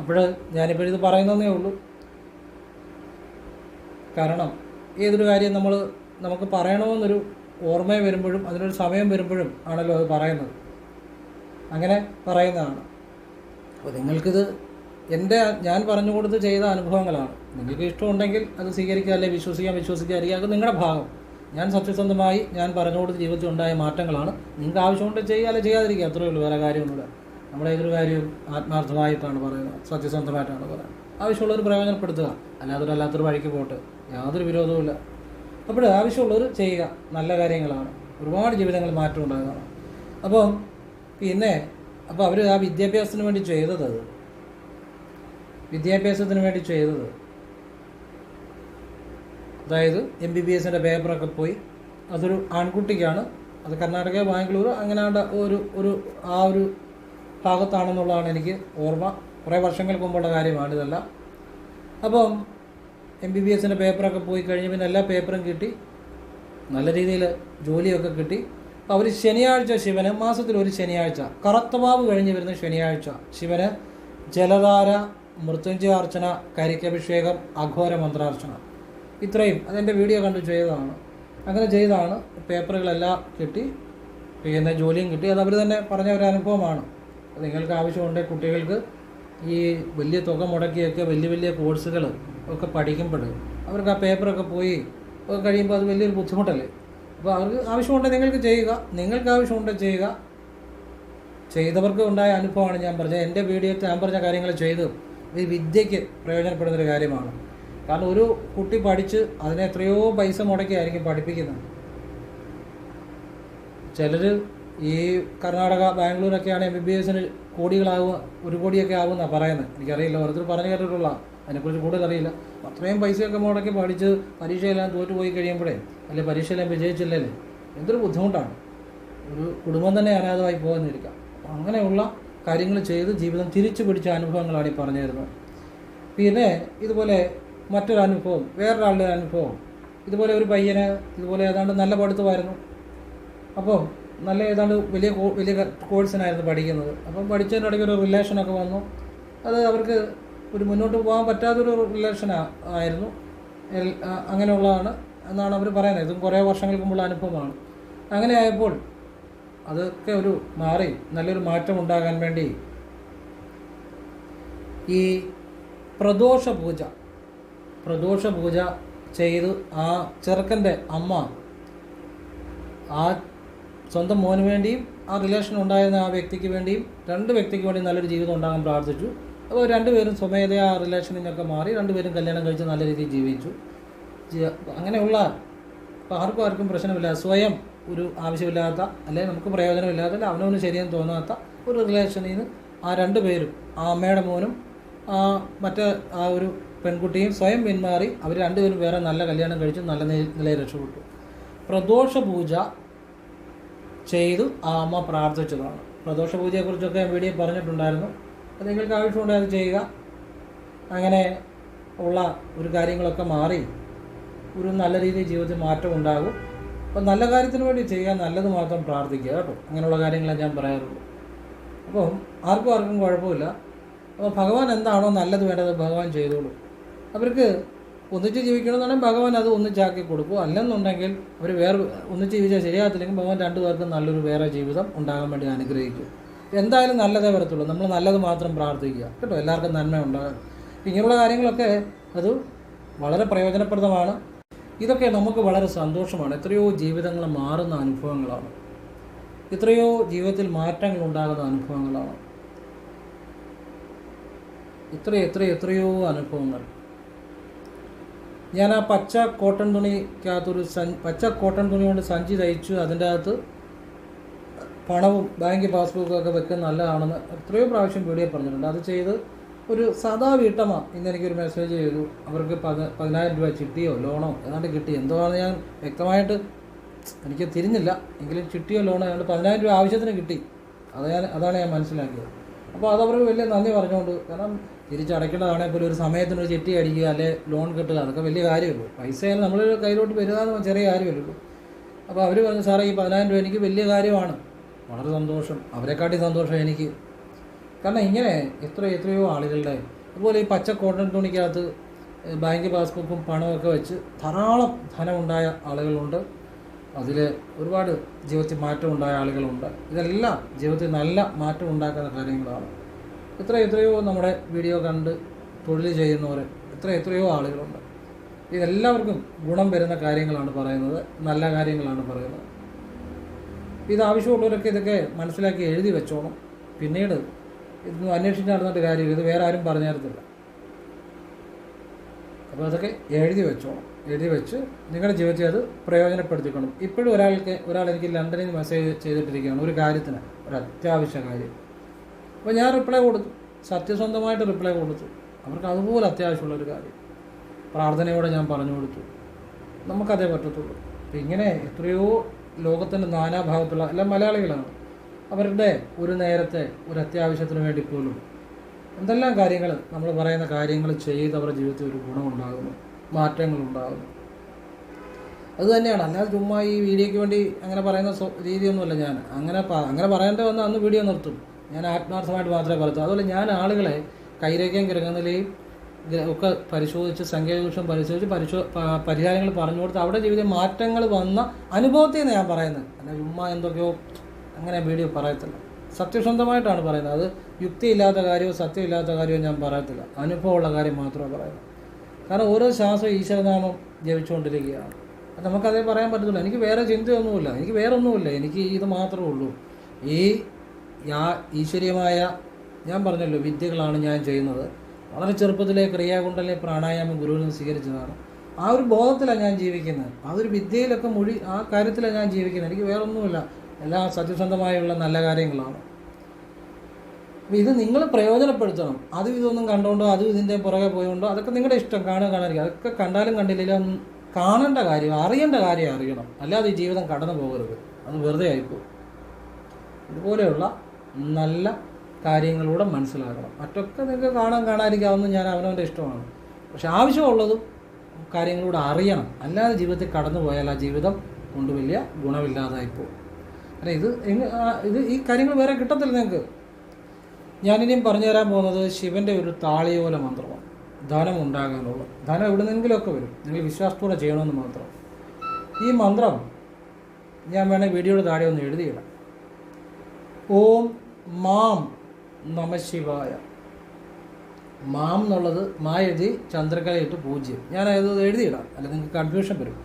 അപ്പോൾ ഞാനിപ്പോൾ ഇത് പറയുന്നതേ ഉള്ളൂ. കാരണം ഏതൊരു കാര്യം നമ്മൾ നമുക്ക് പറയണമെന്നൊരു ഓർമ്മ വരുമ്പോഴും അതിനൊരു സമയം വരുമ്പോഴും ആണല്ലോ അത് പറയുന്നത്. അങ്ങനെ പറയുന്നതാണ്. അപ്പോൾ നിങ്ങൾക്കിത് എന്റെ ഞാൻ പറഞ്ഞു കൊടുത്ത് ചെയ്ത അനുഭവങ്ങളാണ്. നിങ്ങൾക്ക് ഇഷ്ടമുണ്ടെങ്കിൽ അത് സ്വീകരിക്കുക അല്ലെങ്കിൽ വിശ്വസിക്കാൻ വിശ്വസിക്കാതിരിക്കുക അത് നിങ്ങളുടെ ഭാഗം. ഞാൻ സത്യസന്ധമായി ഞാൻ പറഞ്ഞു കൊടുത്ത് ജീവിതത്തിൽ ഉണ്ടായ മാറ്റങ്ങളാണ്. നിങ്ങൾക്ക് ആവശ്യമുണ്ട് ചെയ്യുക അല്ലെങ്കിൽ ചെയ്യാതിരിക്കുക അത്രയേ ഉള്ളൂ. വേറെ കാര്യമൊന്നുമില്ല. നമ്മുടെ ഏതൊരു കാര്യവും ആത്മാർത്ഥമായിട്ടാണ് പറയുന്നത്. സത്യസന്ധമായിട്ടാണ് പറയുന്നത്. ആവശ്യമുള്ളവർ പ്രയോജനപ്പെടുത്തുക. അല്ലാത്തൊരു അല്ലാത്തൊരു വഴിക്ക് പോട്ട്. യാതൊരു വിരോധവുമില്ല. അപ്പോൾ ആവശ്യമുള്ളവർ ചെയ്യുക. നല്ല കാര്യങ്ങളാണ്. ഒരുപാട് ജീവിതങ്ങൾ മാറ്റം ഉണ്ടായതാണ് അപ്പം പിന്നെ അപ്പോൾ അവർ ആ വിദ്യാഭ്യാസത്തിന് വേണ്ടി ചെയ്തത് അത്. വിദ്യാഭ്യാസത്തിന് വേണ്ടി ചെയ്തത് അതായത് എം ബി ബി എസിന്റെ പേപ്പറൊക്കെ പോയി. അതൊരു ആൺകുട്ടിക്കാണ്. അത് കർണാടക ബാംഗ്ലൂർ അങ്ങനെ ഒരു ഒരു ആ ഒരു ഭാഗത്താണെന്നുള്ളതാണ് എനിക്ക് ഓർമ്മ. കുറേ വർഷങ്ങൾക്ക് മുമ്പുള്ള കാര്യമാണ് അപ്പം എം ബി ബി എസിന്റെ പേപ്പറൊക്കെ പോയി കഴിഞ്ഞ് പിന്നെ എല്ലാ പേപ്പറും കിട്ടി. നല്ല രീതിയിൽ ജോലിയൊക്കെ കിട്ടി. അപ്പോൾ അവർ ശനിയാഴ്ച ശിവന് മാസത്തിൽ ഒരു ശനിയാഴ്ച കറുത്തവാവ് കഴിഞ്ഞ് വരുന്ന ശനിയാഴ്ച ശിവന് ജലധാര മൃത്യുഞ്ജയ അർച്ചന കരിക്കഭിഷേകം അഘോര മന്ത്രാർച്ചന. ഇത്രയും. അതെന്റെ വീഡിയോ കണ്ട് ചെയ്തതാണ്. അങ്ങനെ ചെയ്താണ്. പേപ്പറുകളെല്ലാം കിട്ടി. പിന്നെ ജോലിയും കിട്ടി. അത് അവർ തന്നെ പറഞ്ഞ ഒരു അനുഭവമാണ്. നിങ്ങൾക്ക് ആവശ്യമുണ്ടെങ്കിൽ കുട്ടികൾക്ക് ഈ വലിയ തുക മുടക്കിയൊക്കെ വലിയ വലിയ കോഴ്സുകൾ ഒക്കെ പഠിക്കുമ്പോൾ അവർക്ക് ആ പേപ്പറൊക്കെ പോയി ഒക്കെ കഴിയുമ്പോൾ അത് വലിയൊരു ബുദ്ധിമുട്ടല്ലേ? അപ്പോൾ അവർക്ക് ആവശ്യമുണ്ടെങ്കിൽ നിങ്ങൾക്ക് ചെയ്യുക നിങ്ങൾക്ക് ആവശ്യമുണ്ടെങ്കിൽ ചെയ്യുക. ചെയ്തവർക്ക് ഉണ്ടായ അനുഭവമാണ് ഞാൻ പറഞ്ഞത്. എന്റെ വീഡിയോ ഞാൻ പറഞ്ഞ കാര്യങ്ങൾ ചെയ്ത്. ഈ വിദ്യയ്ക്ക് പ്രയോജനപ്പെടുന്നൊരു കാര്യമാണ്. കാരണം ഒരു കുട്ടി പഠിച്ച് അതിനെ എത്രയോ പൈസ മുടക്കിയായിരിക്കും പഠിപ്പിക്കുന്നത്. ചിലർ ഈ കർണാടക ബാംഗ്ലൂരൊക്കെയാണ് എം ബി ബി എസിന് കോടികളാവുക ഒരു കോടിയൊക്കെ ആവുമെന്നാണ് പറയുന്നത്. എനിക്കറിയില്ല ഓരോരുത്തർ പറഞ്ഞു കേട്ടിട്ടുള്ള അതിനെക്കുറിച്ച് കൂടുതൽ അറിയില്ല അത്രയും പൈസയൊക്കെ മുടക്കി പഠിച്ച് പരീക്ഷയെല്ലാം തോറ്റുപോയി കഴിയുമ്പോഴേ അല്ലെ പരീക്ഷയെല്ലാം വിജയിച്ചില്ലേ എന്തൊരു ബുദ്ധിമുട്ടാണ്. ഒരു കുടുംബം തന്നെ അനാഥമായി പോകുന്നിരിക്കാം അപ്പം അങ്ങനെയുള്ള കാര്യങ്ങൾ ചെയ്ത് ജീവിതം തിരിച്ചു പിടിച്ച അനുഭവങ്ങളാണ് ഈ പറഞ്ഞു തരുന്നത് പിന്നെ ഇതുപോലെ മറ്റൊരു അനുഭവം വേറൊരാളുടെ അനുഭവം. ഇതുപോലെ ഒരു പയ്യന് ഇതുപോലെ ഏതാണ്ട് നല്ല പഠിത്തമായിരുന്നു. അപ്പോൾ നല്ല ഏതാണ്ട് വലിയ വലിയ കോഴ്സിനായിരുന്നു പഠിക്കുന്നത്. അപ്പം പഠിച്ചതിന്റെ ഇടയ്ക്ക് ഒരു റിലേഷനൊക്കെ വന്നു. അത് അവർക്ക് ഒരു മുന്നോട്ട് പോകാൻ പറ്റാത്തൊരു റിലേഷൻ ആയിരുന്നു. അങ്ങനെയുള്ളതാണ് എന്നാണ് അവർ പറയുന്നത്. ഇതും കുറേ വർഷങ്ങൾക്ക് മുമ്പുള്ള അനുഭവമാണ്. അങ്ങനെ ആയപ്പോൾ അതൊക്കെ ഒരു മാറി. നല്ലൊരു മാറ്റം ഉണ്ടാകാൻ വേണ്ടി ഈ പ്രദോഷ പൂജ പ്രദോഷ പൂജ ചെയ്ത് ആ ചെറുക്കന്റെ അമ്മ ആ സ്വന്തം മോന് വേണ്ടിയും ആ റിലേഷൻ ഉണ്ടായിരുന്ന ആ വ്യക്തിക്ക് വേണ്ടിയും രണ്ട് വ്യക്തിക്ക് വേണ്ടിയും നല്ലൊരു ജീവിതം ഉണ്ടാകാൻ പ്രാർത്ഥിച്ചു. അപ്പോൾ രണ്ടുപേരും സ്വമേധയാ റിലേഷനിൽ നിന്നൊക്കെ മാറി രണ്ടുപേരും കല്യാണം കഴിച്ച് നല്ല രീതിയിൽ ജീവിച്ചു. അങ്ങനെയുള്ള ഇപ്പോൾ ആർക്കും ആർക്കും പ്രശ്നമില്ല. സ്വയം ഒരു ആവശ്യമില്ലാത്ത അല്ലെങ്കിൽ നമുക്ക് പ്രയോജനമില്ലാത്ത അല്ലെങ്കിൽ അവനവന് ശരിയെന്ന് തോന്നാത്ത ഒരു റിലേഷനിൽ നിന്ന് ആ രണ്ട് പേരും ആ അമ്മയുടെ മോനും ആ മറ്റേ ആ ഒരു പെൺകുട്ടിയും സ്വയം പിന്മാറി അവർ രണ്ടുപേരും വേറെ നല്ല കല്യാണം കഴിച്ച് നല്ല നിലയിൽ രക്ഷപ്പെട്ടു. പ്രദോഷ പൂജ ചെയ്തു ആ അമ്മ പ്രാർത്ഥിച്ചതാണ്. പ്രദോഷ പൂജയെക്കുറിച്ചൊക്കെ വീഡിയോ പറഞ്ഞിട്ടുണ്ടായിരുന്നു. അത് നിങ്ങൾക്ക് ആവശ്യമുണ്ടെങ്കിൽ അത് ചെയ്യുക. അങ്ങനെ ഉള്ള ഒരു കാര്യങ്ങളൊക്കെ മാറി ഒരു നല്ല രീതിയിൽ ജീവിതത്തിൽ മാറ്റം ഉണ്ടാകും. അപ്പോൾ നല്ല കാര്യത്തിന് വേണ്ടി ചെയ്യുക നല്ലത് മാത്രം പ്രാർത്ഥിക്കുക കേട്ടോ. അങ്ങനെയുള്ള കാര്യങ്ങളെ ഞാൻ പറയാറുള്ളൂ. അപ്പം ആർക്കും ആർക്കും കുഴപ്പമില്ല. അപ്പോൾ ഭഗവാൻ എന്താണോ നല്ലത് വേണ്ടത് ഭഗവാൻ ചെയ്തോളൂ. അവർക്ക് ഒന്നിച്ച് ജീവിക്കണമെന്നുണ്ടെങ്കിൽ ഭഗവാൻ അത് ഒന്നിച്ചാക്കി കൊടുക്കും. അല്ലെന്നുണ്ടെങ്കിൽ അവർ വേറെ ഒന്നിച്ച് ജീവിച്ചാൽ ശരിയാകത്തില്ലെങ്കിൽ ഭഗവാൻ രണ്ടു പേർക്കും നല്ലൊരു വേറെ ജീവിതം ഉണ്ടാകാൻ വേണ്ടി അനുഗ്രഹിക്കും. എന്തായാലും നല്ലതേ വരത്തുള്ളൂ. നമ്മൾ നല്ലത് മാത്രം പ്രാർത്ഥിക്കുക. കേട്ടോ? എല്ലാവർക്കും നന്മ ഉണ്ടാകും ഇങ്ങനെയുള്ള കാര്യങ്ങളൊക്കെ അത് വളരെ പ്രയോജനപ്രദമാണ്. ഇതൊക്കെ നമുക്ക് വളരെ സന്തോഷമാണ്. എത്രയോ ജീവിതങ്ങൾ മാറുന്ന അനുഭവങ്ങളാണ്. എത്രയോ ജീവിതത്തിൽ മാറ്റങ്ങൾ ഉണ്ടാകുന്ന അനുഭവങ്ങളാണ്. എത്ര എത്ര എത്രയോ അനുഭവങ്ങൾ. ഞാൻ ആ പച്ച കോട്ടൺ തുണിക്കകത്തൊരു സഞ്ച് പച്ച കോട്ടൺ തുണി കൊണ്ട് സഞ്ചി തയ്ച്ചു അതിന്റെ അകത്ത് പണവും ബാങ്ക് പാസ്ബുക്കും ഒക്കെ വെക്കുന്ന നല്ലതാണെന്ന് എത്രയോ പ്രാവശ്യം വീഡിയോ പറഞ്ഞിട്ടുണ്ട്. അത് ചെയ്ത് ഒരു സദാ വീട്ടമ്മ ഇന്ന് എനിക്കൊരു മെസ്സേജ് ചെയ്തു. അവർക്ക് പതി പതിനായിരം രൂപ ചിട്ടിയോ ലോണോ ഏതാണ്ട് കിട്ടി. എന്തോ ഞാൻ വ്യക്തമായിട്ട് എനിക്ക് തിരിഞ്ഞില്ല. എങ്കിലും ചിട്ടിയോ ലോണോ ഏതാണ്ട് പതിനായിരം രൂപ ആവശ്യത്തിന് കിട്ടി. അത് ഞാൻ അതാണ് ഞാൻ മനസ്സിലാക്കിയത്. അപ്പോൾ അതവർക്ക് വലിയ നന്ദി പറഞ്ഞുകൊണ്ട് കാരണം തിരിച്ചടയ്ക്കേണ്ടതാണെങ്കിൽ പോലും ഒരു സമയത്തിന് ഒരു ചിട്ടി അടിക്കുക അല്ലെ ലോൺ കിട്ടുക അതൊക്കെ വലിയ കാര്യമല്ലോ. പൈസ ആയാലും നമ്മൾ കയ്യിലോട്ട് വരിക ചെറിയ കാര്യമല്ലോ അപ്പോൾ അവർ പറഞ്ഞു സാറേ ഈ പതിനായിരം രൂപ എനിക്ക് വലിയ കാര്യമാണ്. വളരെ സന്തോഷം. അവരെക്കാട്ടി സന്തോഷം എനിക്ക്. കാരണം ഇങ്ങനെ എത്ര എത്രയോ ആളുകളുടെ അതുപോലെ ഈ പച്ച കോട്ടൺ തുണിക്കകത്ത് ബാങ്ക് പാസ്ബുക്കും പണമൊക്കെ വെച്ച് ധാരാളം ധനമുണ്ടായ ആളുകളുണ്ട്. അതിൽ ഒരുപാട് ജീവിതത്തിൽ മാറ്റം ഉണ്ടായ ആളുകളുണ്ട്. ഇതെല്ലാം ജീവിതത്തിൽ നല്ല മാറ്റം ഉണ്ടാക്കുന്ന കാര്യങ്ങളാണ്. എത്ര എത്രയോ നമ്മുടെ വീഡിയോ കണ്ട് തൊഴിൽ ചെയ്യുന്നവർ എത്ര എത്രയോ ആളുകളുണ്ട്. ഇതെല്ലാവർക്കും ഗുണം വരുന്ന കാര്യങ്ങളാണ് പറയുന്നത്. നല്ല കാര്യങ്ങളാണ് പറയുന്നത്. ഇത് ആവശ്യമുള്ളവരൊക്കെ ഇതൊക്കെ മനസ്സിലാക്കി എഴുതി വെച്ചോണം. പിന്നീട് ഇതൊന്നും അന്വേഷിച്ച് നടന്നിട്ട് കാര്യമില്ല. ഇത് വേറെ ആരും പറഞ്ഞു തരത്തില്ല. അപ്പോൾ അതൊക്കെ എഴുതി വെച്ചോണം. എഴുതി വെച്ച് നിങ്ങളുടെ ജീവിതത്തിൽ അത് പ്രയോജനപ്പെടുത്തിക്കണം. ഇപ്പോഴും ഒരാൾക്ക് ഒരാൾ എനിക്ക് ലണ്ടനിൽ നിന്ന് മെസ്സേജ് ചെയ്തിട്ടിരിക്കുകയാണ്. ഒരു കാര്യത്തിന് ഒരു അത്യാവശ്യ കാര്യം. അപ്പോൾ ഞാൻ റിപ്ലൈ കൊടുത്തു. സത്യസന്ധമായിട്ട് റിപ്ലൈ കൊടുത്തു. അവർക്ക് അതുപോലെ അത്യാവശ്യമുള്ള ഒരു കാര്യം. പ്രാർത്ഥനയോടെ ഞാൻ പറഞ്ഞു കൊടുത്തു. നമുക്കതേ പറ്റത്തുള്ളൂ. ഇങ്ങനെ എത്രയോ ലോകത്തിന്റെ നാനാഭാഗത്തുള്ള എല്ലാം മലയാളികളാണ്. അവരുടെ ഒരു നേരത്തെ ഒരു അത്യാവശ്യത്തിന് വേണ്ടി പോലും എന്തെല്ലാം കാര്യങ്ങൾ നമ്മൾ പറയുന്ന കാര്യങ്ങൾ ചെയ്ത് അവരുടെ ജീവിതത്തിൽ ഒരു ഗുണമുണ്ടാകുന്നു മാറ്റങ്ങളുണ്ടാകുന്നു. അത് തന്നെയാണ്. അല്ലാതെ ചുമ്മാ ഈ വീഡിയോയ്ക്ക് വേണ്ടി അങ്ങനെ പറയുന്ന രീതിയൊന്നുമല്ല ഞാൻ. അങ്ങനെ അങ്ങനെ പറയേണ്ടി വന്ന അന്ന് വീഡിയോ നിർത്തും. ഞാൻ ആത്മാർത്ഥമായിട്ട് മാത്രമേ പറയത്തൂ അതുപോലെ ഞാൻ ആളുകളെ കൈരേഖയും കിറങ്ങുന്നതിലെയും ഒക്കെ പരിശോധിച്ച് സംഖ്യാദോഷം പരിശോധിച്ച് പരിശോ പരിഹാരങ്ങൾ പറഞ്ഞു കൊടുത്ത് അവിടെ ജീവിത മാറ്റങ്ങൾ വന്ന അനുഭവത്തിൽ നിന്ന് ഞാൻ പറയുന്നത്. അല്ല ഉമ്മ എന്തൊക്കെയോ അങ്ങനെ വീഡിയോ പറയത്തില്ല. സത്യസന്ധമായിട്ടാണ് പറയുന്നത്. അത് യുക്തിയില്ലാത്ത കാര്യമോ സത്യമില്ലാത്ത കാര്യമോ ഞാൻ പറയത്തില്ല. അനുഭവമുള്ള കാര്യം മാത്രമേ പറയുന്നത് കാരണം ഓരോ ശ്വാസവും ഈശ്വരനാമം ജപിച്ചുകൊണ്ടിരിക്കുകയാണ്. അത് നമുക്കതേ പറയാൻ പറ്റത്തില്ല എനിക്ക് വേറെ ചിന്തയൊന്നുമില്ല. എനിക്ക് വേറെ ഒന്നുമില്ല എനിക്ക് ഇത് മാത്രമേ ഉള്ളൂ. ഈ യാ ഈശ്വരീയമായ ഞാൻ പറഞ്ഞല്ലോ വിദ്യകളാണ് ഞാൻ ചെയ്യുന്നത്. വളരെ ചെറുപ്പത്തിലെ ക്രിയാകുണ്ടലെ പ്രാണായാമം ഗുരുവിൽ നിന്ന് സ്വീകരിച്ചതാണ്. ആ ഒരു ബോധത്തിലാണ് ഞാൻ ജീവിക്കുന്നത്. ആ ഒരു വിദ്യയിലൊക്കെ മൊഴി ആ കാര്യത്തിലാണ് ഞാൻ ജീവിക്കുന്നത്. എനിക്ക് വേറൊന്നുമില്ല. എല്ലാം സത്യസന്ധമായുള്ള നല്ല കാര്യങ്ങളാണ്. അപ്പോൾ ഇത് നിങ്ങൾ പ്രയോജനപ്പെടുത്തണം. അതും ഇതൊന്നും കണ്ടുകൊണ്ടോ അതും ഇതിന്റെ പുറകെ പോയോണ്ടോ അതൊക്കെ നിങ്ങളുടെ ഇഷ്ടം കാണുക കാണാതിരിക്കുക. അതൊക്കെ കണ്ടാലും കണ്ടില്ലെങ്കിലും കാണേണ്ട കാര്യം അറിയേണ്ട കാര്യം അറിയണം. അല്ലാതെ ഈ ജീവിതം കടന്നു പോകരുത്. അത് വെറുതെ ആയിപ്പോകും ഇതുപോലെയുള്ള നല്ല കാര്യങ്ങളൂടെ മനസ്സിലാക്കണം. മറ്റൊക്കെ നിങ്ങൾക്ക് കാണാൻ കാണാതിരിക്കാവുന്ന ഞാൻ അവനവന്റെ ഇഷ്ടമാണ്. പക്ഷെ ആവശ്യമുള്ളതും കാര്യങ്ങളൂടെ അറിയണം. അല്ലാതെ ജീവിതത്തിൽ കടന്നു പോയാൽ ആ ജീവിതം കൊണ്ട് വലിയ ഗുണമില്ലാതായിപ്പോകും അല്ല ഇത് ഇത് ഈ കാര്യങ്ങൾ വേറെ കിട്ടത്തില്ല നിങ്ങൾക്ക് ഞാനിനിയും പറഞ്ഞു തരാൻ പോകുന്നത് ശിവന്റെ ഒരു താളിയോല മന്ത്രമാണ്. ധനം ഉണ്ടാകാനുള്ള. ധനം എവിടെ നിന്നെങ്കിലുമൊക്കെ വരും. നിങ്ങൾ വിശ്വാസത്തോടെ ചെയ്യണമെന്ന് മാത്രം. ഈ മന്ത്രം ഞാൻ വേണേൽ വീഡിയോയുടെ താഴെ ഒന്ന് എഴുതിയിടാം. ഓം മാം നമശിവായ മാം എന്നുള്ളത് മായതി ചന്ദ്രകലയിട്ട് പൂജ്യം. ഞാൻ അത് എഴുതിയിടാം അല്ല നിങ്ങൾക്ക് കൺഫ്യൂഷൻ വരും.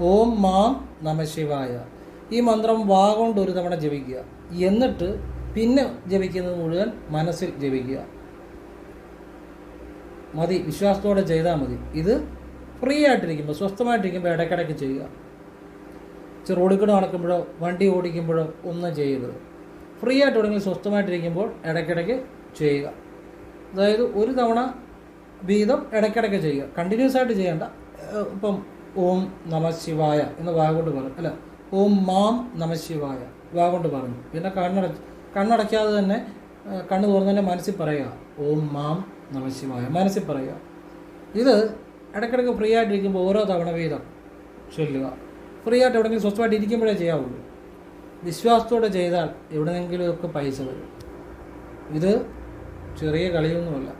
ഓം മാം നമശിവായ ഈ മന്ത്രം വാ കൊണ്ട് ഒരു തവണ ജപിക്കുക. എന്നിട്ട് പിന്നെ ജപിക്കുന്നത് മുഴുവൻ മനസ്സിൽ ജപിക്കുക. മതി വിശ്വാസത്തോടെ ചെയ്താൽ മതി. ഇത് ഫ്രീ ആയിട്ടിരിക്കുമ്പോൾ സ്വസ്ഥമായിട്ടിരിക്കുമ്പോൾ ഇടയ്ക്കിടയ്ക്ക് ചെയ്യുക. ഇച്ചിരി റോഡിൽ കൂടെ നടക്കുമ്പോഴോ വണ്ടി ഓടിക്കുമ്പോഴോ ഒന്നും ചെയ്യരുത്. ഫ്രീ ആയിട്ട് എവിടെയെങ്കിലും സ്വസ്ഥമായിട്ടിരിക്കുമ്പോൾ ഇടയ്ക്കിടയ്ക്ക് ചെയ്യുക. അതായത് ഒരു തവണ വീതം ഇടയ്ക്കിടയ്ക്ക് ചെയ്യുക. കണ്ടിന്യൂസ് ആയിട്ട് ചെയ്യേണ്ട ഇപ്പം ഓം നമ ശിവായ എന്ന് വാ കൊണ്ട് പറഞ്ഞു അല്ല ഓം മാം നമ ശിവായ പറഞ്ഞു. പിന്നെ കണ്ണട കണ്ണടയ്ക്കാതെ തന്നെ കണ്ണു കണ്ണ് തുറന്ന് തന്നെ മനസ്സിൽ പറയുക. ഓം മാം നമ ശിവായ മനസ്സിൽ പറയുക. ഇത് ഇടയ്ക്കിടയ്ക്ക് ഫ്രീ ആയിട്ടിരിക്കുമ്പോൾ ഓരോ തവണ വീതം ചൊല്ലുക. ഫ്രീ ആയിട്ട് എവിടെയെങ്കിലും സ്വസ്ഥമായിട്ട് ഇരിക്കുമ്പോഴേ ചെയ്യാവുള്ളൂ. വിശ്വാസത്തോടെ ചെയ്താൽ എവിടെയെങ്കിലുമൊക്കെ പൈസ വരും. ഇത് ചെറിയ കളിയൊന്നുമല്ല.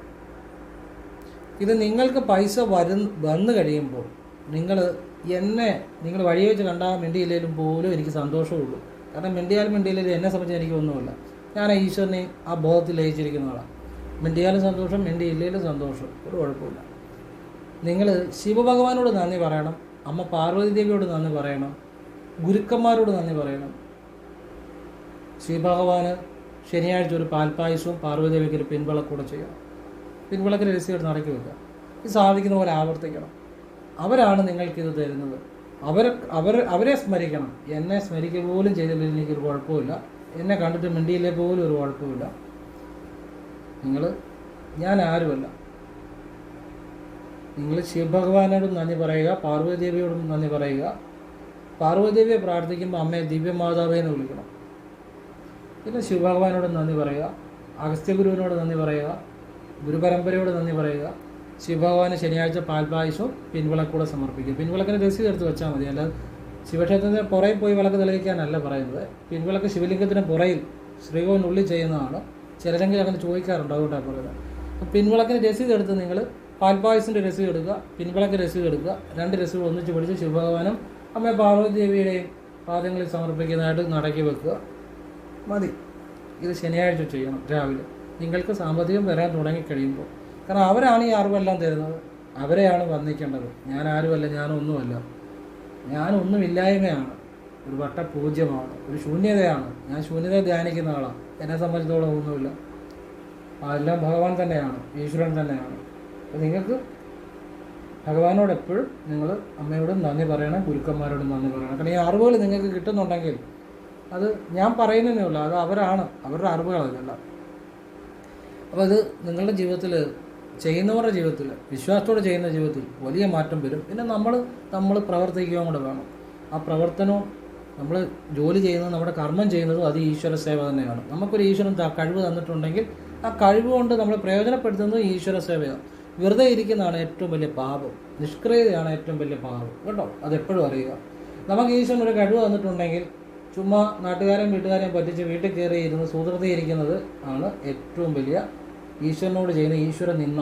ഇത് നിങ്ങൾക്ക് പൈസ വരും വന്നു കഴിയുമ്പോൾ നിങ്ങൾ എന്നെ നിങ്ങൾ വഴി വെച്ച് കണ്ടാൽ മിണ്ടിയില്ലെങ്കിലും പോലും എനിക്ക് സന്തോഷമുള്ളൂ. കാരണം മിണ്ടിയാലും മിണ്ടിയില്ലെങ്കിലും എന്നെ സംബന്ധിച്ച് എനിക്ക് ഒന്നുമില്ല. ഞാൻ ഈശ്വരനെ ആ ബോധത്തിൽ ലയിച്ചിരിക്കുന്ന ആളാണ് മിണ്ടിയാലും സന്തോഷം മിണ്ടിയില്ലെങ്കിലും സന്തോഷം. ഒരു കുഴപ്പമില്ല. നിങ്ങൾ ശിവഭഗവാനോട് നന്ദി പറയണം. അമ്മ പാർവതി ദേവിയോട് നന്ദി പറയണം. ഗുരുക്കന്മാരോട് നന്ദി പറയണം. ശിവഭഗവാന് ശനിയാഴ്ച ഒരു പാൽപ്പായസവും പാർവതിദേവിക്ക് ഒരു പിൻവിളക്കൂടെ ചെയ്യണം പിൻവിളക്കിന് രസീത് നടക്കി വെക്കുക. ഇത് സാധിക്കുന്ന പോലെ ആവർത്തിക്കണം. അവരാണ് നിങ്ങൾക്കിത് തരുന്നത്. അവർ അവർ അവരെ സ്മരിക്കണം. എന്നെ സ്മരിക്കുക പോലും ചെയ്തില്ലെങ്കിൽ എനിക്കൊരു കുഴപ്പമില്ല. എന്നെ കണ്ടിട്ട് മിണ്ടിയില്ലേ പോലും ഒരു കുഴപ്പമില്ല. നിങ്ങൾ ഞാൻ ആരുമല്ല. നിങ്ങൾ ശിവഭഗവാനോടും നന്ദി പറയുക പാർവതിദേവിയോടും നന്ദി പറയുക. പാർവതിദേവിയെ പ്രാർത്ഥിക്കുമ്പോൾ അമ്മയെ ദിവ്യമാതാവേനെ വിളിക്കണം. പിന്നെ ശിവഭഗവാനോട് നന്ദി പറയുക. അഗസ്ത്യഗുരുവിനോട് നന്ദി പറയുക. ഗുരുപരമ്പരയോട് നന്ദി പറയുക. ശിവഭഗവാന് ശനിയാഴ്ച പാൽപായസവും പിൻവിളക്കൂടെ സമർപ്പിക്കുക പിൻവിളക്കിന് രസീത് എടുത്ത് വെച്ചാൽ മതി. അല്ലാതെ ശിവക്ഷേത്രത്തിന് പുറയിൽ പോയി വിളക്ക് തെളിയിക്കാനല്ല പറയുന്നത്. പിൻവിളക്ക് ശിവലിംഗത്തിന് പുറയിൽ ശ്രീകോവിനുള്ളിൽ ചെയ്യുന്നതാണ്. ചിലരെങ്കിലും അങ്ങനെ ചോദിക്കാറുണ്ട്. അതുകൊണ്ടാണ് പറയുന്നത്. അപ്പോൾ പിൻവിളക്കിന് രസീത് എടുത്ത് നിങ്ങൾ പാൽപായസിന്റെ രസീത് എടുക്കുക പിൻവിളക്ക് രസീത് എടുക്കുക. രണ്ട് രസീത് ഒന്നിച്ച് പിടിച്ച് ശിവഭഗവാനും അമ്മ പാർവതി ദേവിയുടെയും പാദങ്ങളിൽ സമർപ്പിക്കുന്നതായിട്ട് നടക്കി വെക്കുക. മതി. ഇത് ശനിയാഴ്ച ചെയ്യണം രാവിലെ. നിങ്ങൾക്ക് സാമ്പത്തികം വരാൻ തുടങ്ങിക്കഴിയുമ്പോൾ കാരണം അവരാണ് ഈ അറിവെല്ലാം തരുന്നത്. അവരെയാണ് വന്നിക്കേണ്ടത്. ഞാൻ ആരുമല്ല ഞാനൊന്നുമല്ല. ഞാനൊന്നുമില്ലായ്മയാണ്. ഒരു വട്ട പൂജ്യമാണ്. ഒരു ശൂന്യതയാണ്. ഞാൻ ശൂന്യത ധ്യാനിക്കുന്ന ആളാണ് എന്നെ സംബന്ധിച്ചോളം ഒന്നുമില്ല. അതെല്ലാം ഭഗവാൻ തന്നെയാണ്. ഈശ്വരൻ തന്നെയാണ്. അപ്പോൾ നിങ്ങൾക്ക് ഭഗവാനോട് എപ്പോഴും നിങ്ങൾ അമ്മയോടും നന്ദി പറയണം ഗുരുക്കന്മാരോടും നന്ദി പറയണം. കാരണം ഈ അറിവുകൾ നിങ്ങൾക്ക് കിട്ടുന്നുണ്ടെങ്കിൽ അത് ഞാൻ പറയുന്നതേ ഉള്ളൂ. അത് അവരാണ്. അവരുടെ അറിവുകളല്ല അപ്പോൾ അത് നിങ്ങളുടെ ജീവിതത്തിൽ ചെയ്യുന്നവരുടെ ജീവിതത്തിൽ വിശ്വാസത്തോടെ ചെയ്യുന്ന ജീവിതത്തിൽ വലിയ മാറ്റം വരും. പിന്നെ നമ്മൾ നമ്മൾ പ്രവർത്തിക്കുകയും കൂടെ വേണം. ആ പ്രവർത്തനവും നമ്മൾ ജോലി ചെയ്യുന്നത് നമ്മുടെ കർമ്മം ചെയ്യുന്നതും അത് ഈശ്വര സേവ തന്നെയാണ്. നമുക്കൊരു ഈശ്വരൻ കഴിവ് തന്നിട്ടുണ്ടെങ്കിൽ ആ കഴിവ് കൊണ്ട് നമ്മൾ പ്രയോജനപ്പെടുത്തുന്നത് ഈശ്വര സേവയാണ്. വെറുതെ ഇരിക്കുന്നതാണ് ഏറ്റവും വലിയ പാപം. നിഷ്ക്രിയതയാണ് ഏറ്റവും വലിയ പാപം. കേട്ടോ? അതെപ്പോഴും അറിയുക. നമുക്ക് ഈശ്വരൻ ഒരു കഴിവ് തന്നിട്ടുണ്ടെങ്കിൽ ചുമ്മാ നാട്ടുകാരെയും വീട്ടുകാരെയും പറ്റിച്ച് വീട്ടിൽ കയറി ഇരുന്ന് സൂത്രത്തിയിരിക്കുന്നത് ആണ് ഏറ്റവും വലിയ ഈശ്വരനോട് ചെയ്യുന്ന ഈശ്വര നിന്ന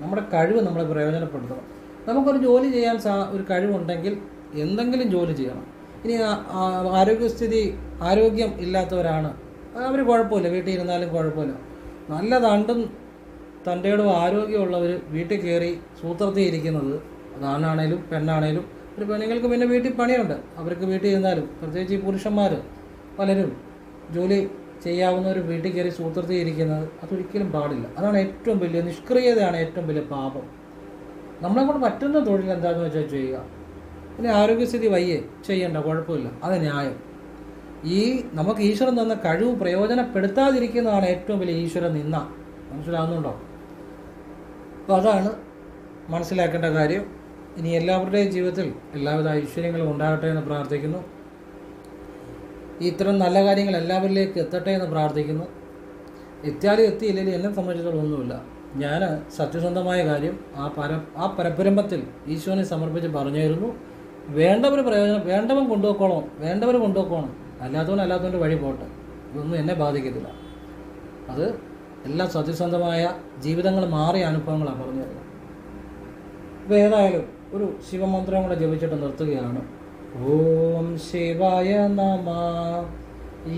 നമ്മുടെ കഴിവ് നമ്മൾ പ്രയോജനപ്പെടുത്തണം. നമുക്കൊരു ജോലി ചെയ്യാൻ സാ ഒരു കഴിവുണ്ടെങ്കിൽ എന്തെങ്കിലും ജോലി ചെയ്യണം. ഇനി ആരോഗ്യസ്ഥിതി ആരോഗ്യം ഇല്ലാത്തവരാണ്. അവർ കുഴപ്പമില്ല വീട്ടിൽ ഇരുന്നാലും കുഴപ്പമില്ല. നല്ല തണ്ടും തന്റെയോടും ആരോഗ്യമുള്ളവർ വീട്ടിൽ കയറി സൂത്രത്തിയിരിക്കുന്നത് അതാണാണേലും പെണ്ണാണേലും ഒരു പെണ്ണുങ്ങൾക്ക് പിന്നെ വീട്ടിൽ പണിയുണ്ട്. അവർക്ക് വീട്ടിൽ ഇരുന്നാലും പ്രത്യേകിച്ച് ഈ പുരുഷന്മാർ പലരും ജോലി ചെയ്യാവുന്ന ഒരു വീട്ടിൽ കയറി സൂത്രത്തിൽ ഇരിക്കുന്നത് അതൊരിക്കലും പാടില്ല. അതാണ് ഏറ്റവും വലിയ നിഷ്ക്രിയതയാണ് ഏറ്റവും വലിയ പാപം. നമ്മളെ കൊണ്ട് പറ്റുന്ന തൊഴിൽ എന്താണെന്ന് വെച്ചാൽ ചെയ്യുക. പിന്നെ ആരോഗ്യസ്ഥിതി വയ്യേ ചെയ്യണ്ട കുഴപ്പമില്ല. അത് ന്യായം. ഈ നമുക്ക് ഈശ്വരൻ തന്ന കഴിവ് പ്രയോജനപ്പെടുത്താതിരിക്കുന്നതാണ് ഏറ്റവും വലിയ ഈശ്വരൻ നിന്ന മനസ്സിലാവുന്നുണ്ടോ? അപ്പോൾ അതാണ് മനസ്സിലാക്കേണ്ട കാര്യം. ഇനി എല്ലാവരുടെയും ജീവിതത്തിൽ എല്ലാവിധ ഐശ്വര്യങ്ങളും ഉണ്ടാകട്ടെ എന്ന് പ്രാർത്ഥിക്കുന്നു. ഇത്തരം നല്ല കാര്യങ്ങൾ എല്ലാവരിലേക്ക് എത്തട്ടെ എന്ന് പ്രാർത്ഥിക്കുന്നു. എത്തിയാലും എത്തിയില്ലെങ്കിലും എന്നെ സംബന്ധിച്ചിടത്തോളം ഒന്നുമില്ല. ഞാൻ സത്യസന്ധമായ കാര്യം ആ പര ആ പരബ്രഹ്മത്തിൽ ഈശോനെ സമർപ്പിച്ച് പറഞ്ഞായിരുന്നു വേണ്ടവർ പ്രയോജനം വേണ്ടവൻ കൊണ്ടുപോക്കോളാം വേണ്ടവർ കൊണ്ടുപോക്കോണം അല്ലാത്തവൻ അല്ലാത്തവന്റെ വഴി പോട്ടെ. ഇതൊന്നും എന്നെ ബാധിക്കത്തില്ല. അത് എല്ലാ സത്യസന്ധമായ ജീവിതങ്ങൾ മാറിയ അനുഭവങ്ങളാണ് പറഞ്ഞു തരുന്നത് ഇപ്പോൾ ഏതായാലും ഒരു ശിവമന്ത്രം കൂടെ ജപിച്ചിട്ട് നിർത്തുകയാണ്. ഓം ശിവായ നമ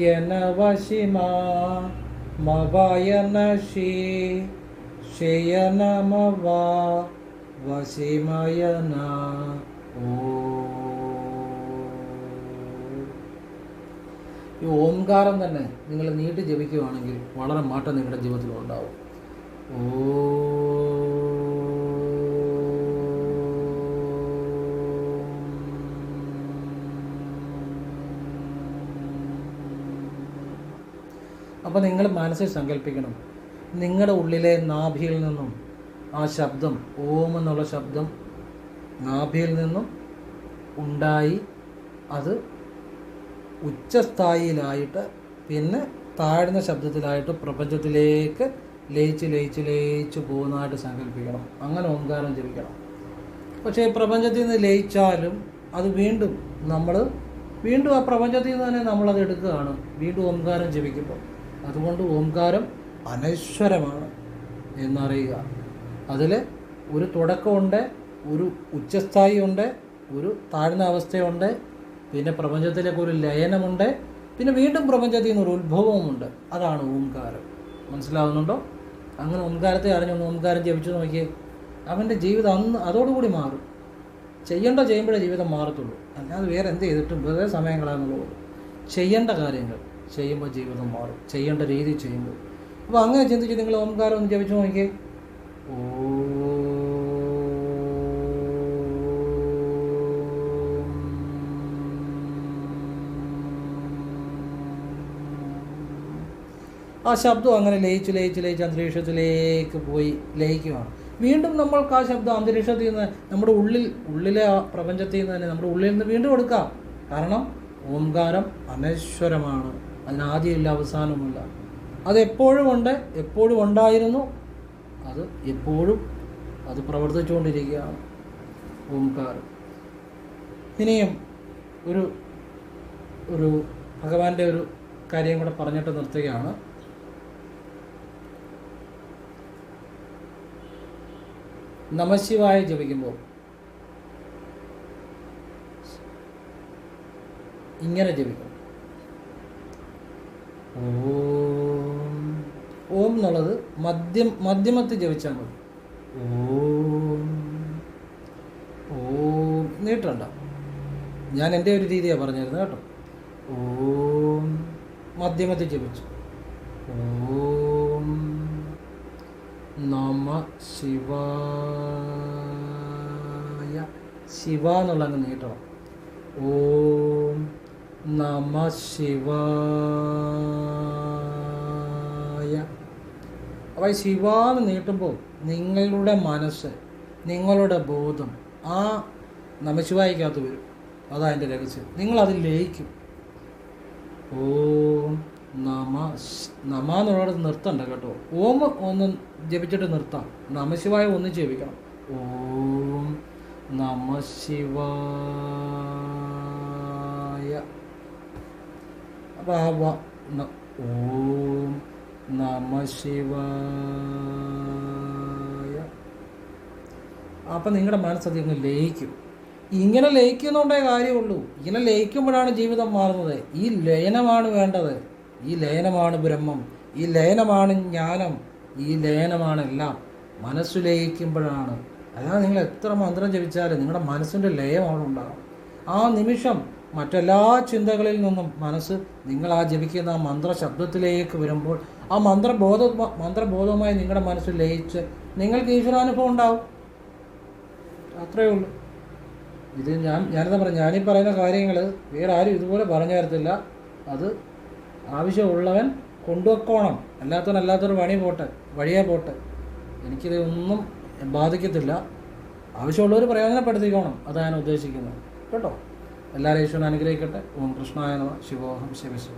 യനവശിമ മവയന ശി ശയ നമ വ വശിമയന ഈ ഓംകാരം തന്നെ നിങ്ങൾ നീട്ടി ജപിക്കുകയാണെങ്കിൽ വളരെ മാറ്റം നിങ്ങളുടെ ജീവിതത്തിൽ ഉണ്ടാവും അപ്പോൾ നിങ്ങൾ മനസ്സിൽ സങ്കല്പിക്കണം. നിങ്ങളുടെ ഉള്ളിലെ നാഭിയിൽ നിന്നും ആ ശബ്ദം ഓം എന്നുള്ള ശബ്ദം നാഭിയിൽ നിന്നും ഉണ്ടായി അത് ഉച്ചസ്ഥായിയിലായിട്ട് പിന്നെ താഴ്ന്ന ശബ്ദത്തിലായിട്ട് പ്രപഞ്ചത്തിലേക്ക് ലയിച്ച് ലയിച്ച് ലയിച്ച് പോകുന്നതായിട്ട് സങ്കല്പിക്കണം. അങ്ങനെ ഓങ്കാരം ജപിക്കണം. പക്ഷേ പ്രപഞ്ചത്തിൽ നിന്ന് ലയിച്ചാലും അത് വീണ്ടും നമ്മൾ വീണ്ടും ആ പ്രപഞ്ചത്തിൽ നിന്ന് തന്നെ നമ്മളത് എടുക്കുകയാണ്. വീണ്ടും ഓങ്കാരം ജപിക്കുമ്പോൾ. അതുകൊണ്ട് ഓംകാരം അനശ്വരമാണ് എന്നറിയുക. അതിൽ ഒരു തുടക്കമുണ്ട് ഒരു ഉച്ചസ്ഥായി ഉണ്ട് ഒരു താഴ്ന്ന അവസ്ഥയുണ്ട് പിന്നെ പ്രപഞ്ചത്തിലേക്ക് ഒരു ലയനമുണ്ട് പിന്നെ വീണ്ടും പ്രപഞ്ചത്തിൽ നിന്ന് ഒരു ഉത്ഭവമുണ്ട് അതാണ് ഓംകാരം. മനസ്സിലാവുന്നുണ്ടോ? അങ്ങനെ ഓംകാരത്തെ അറിഞ്ഞൊന്ന് ഓംകാരം ജപിച്ചു നോക്കിയേ. അവന്റെ ജീവിതം അന്ന് അതോടുകൂടി മാറും. ചെയ്യേണ്ട ചെയ്യുമ്പോഴേ ജീവിതം മാറത്തുള്ളൂ. അല്ലാതെ വേറെ എന്ത് ചെയ്തിട്ടും വേറെ സമയം ചെയ്യേണ്ട കാര്യങ്ങൾ. ചെയ്യുമ്പോൾ ജീവിതം മാറും. ചെയ്യേണ്ട രീതി ചെയ്യുമ്പോൾ. അപ്പോൾ അങ്ങനെ ചിന്തിച്ച് നിങ്ങൾ ഓംകാരം ഒന്ന് ജപിച്ചു നോക്കിയേ. ആ ശബ്ദം അങ്ങനെ ലയിച്ച് ലയിച്ച് ലയിച്ച് അന്തരീക്ഷത്തിലേക്ക് പോയി ലയിക്കുകയാണ്. വീണ്ടും നമ്മൾക്ക് ആ ശബ്ദം അന്തരീക്ഷത്തിൽ നിന്ന് നമ്മുടെ ഉള്ളിൽ ഉള്ളിലെ ആ പ്രപഞ്ചത്തിൽ നിന്ന് തന്നെ നമ്മുടെ ഉള്ളിൽ നിന്ന് വീണ്ടും എടുക്കാം. കാരണം ഓംകാരം അനശ്വരമാണ്. അതിനാദ്യമില്ല അവസാനമില്ല അത് എപ്പോഴും ഉണ്ട് എപ്പോഴും ഉണ്ടായിരുന്നു. അത് എപ്പോഴും അത് പ്രവർത്തിച്ചുകൊണ്ടിരിക്കുകയാണ് ഓംകാർ. ഇനിയും ഒരു ഒരു ഭഗവാന്റെ ഒരു കാര്യം കൂടെ പറഞ്ഞിട്ട് നിർത്തുകയാണ്. നമശിവായ ജപിക്കുമ്പോൾ ഇങ്ങനെ ജപിക്കും. ഓം. ഓം എന്നുള്ളത് മദ്യം മധ്യമത്തിൽ ജപിച്ചാൽ മതി. ഓം. ഓം. നീട്ടണ്ട. ഞാൻ എന്റെ ഒരു രീതിയാണ് പറഞ്ഞിരുന്നത് കേട്ടോ. ഓം. മധ്യമത്തിൽ ജപിച്ചു. ഓം. നമ ശിവായ. ശിവ എന്നുള്ള അങ്ങ് നീട്ടണം. ഓം. നമ ശിവായ അപ്പോൾ ശിവാന്ന് നീട്ടുമ്പോൾ നിങ്ങളുടെ മനസ്സ് നിങ്ങളുടെ ബോധം ആ നമശിവായിക്കകത്ത് വരും. അതാ എന്റെ രഹസ്യം. നിങ്ങളതിൽ ലയിക്കും. ഓം നമ നമ എന്നുള്ളത് നിർത്തണ്ട കേട്ടോ. ഓം ഒന്ന് ജപിച്ചിട്ട് നിർത്താം. നമശിവായ ഒന്ന് ജപിക്കണം. ഓം നമ ശിവായ വ- ഓം നമ ശിവായ. അപ്പം നിങ്ങളുടെ മനസ്സത് ഇങ്ങ് ലയിക്കും. ഇങ്ങനെ ലയിക്കുന്നുണ്ടേ കാര്യമുള്ളൂ. ഇങ്ങനെ ലയിക്കുമ്പോഴാണ് ജീവിതം മാറുന്നത്. ഈ ലയനമാണ് വേണ്ടത്. ഈ ലയനമാണ് ബ്രഹ്മം. ഈ ലയനമാണ് ജ്ഞാനം. ഈ ലയനമാണ് എല്ലാം മനസ്സ് ലയിക്കുമ്പോഴാണ്. അല്ലാതെ നിങ്ങൾ എത്ര മന്ത്രം ജപിച്ചാലും നിങ്ങളുടെ മനസ്സിന്റെ ലയം അവിടെ ഉണ്ടാകും ആ നിമിഷം മറ്റെല്ലാ ചിന്തകളിൽ നിന്നും മനസ്സ് നിങ്ങൾ ആ ജപിക്കുന്ന ആ മന്ത്രശബ്ദത്തിലേക്ക് വരുമ്പോൾ ആ മന്ത്രബോധ മന്ത്രബോധവുമായി നിങ്ങളുടെ മനസ്സ് ലയിച്ച് നിങ്ങൾക്ക് ഈശ്വരാനുഭവം ഉണ്ടാവും. അത്രയേ ഉള്ളൂ. ഇത് ഞാൻ ഞാനെന്താ പറയാം ഞാനീ പറയുന്ന കാര്യങ്ങൾ വേറെ ആരും ഇതുപോലെ പറഞ്ഞു തരത്തില്ല. അത് ആവശ്യമുള്ളവൻ കൊണ്ടുവെക്കോണം. അല്ലാത്തവൻ അല്ലാത്തൊരു പണി പോട്ടെ വഴിയേ പോട്ടെ. എനിക്കിത് ഒന്നും ബാധിക്കത്തില്ല. ആവശ്യമുള്ളവർ പ്രയോജനപ്പെടുത്തിക്കോണം. അതാണ് ഉദ്ദേശിക്കുന്നത്. കേട്ടോ? എല്ലാവരും ഈശ്വരൻ അനുഗ്രഹിക്കട്ടെ. ഓം കൃഷ്ണായ നമ. ശിവോഹം ശിവശിവ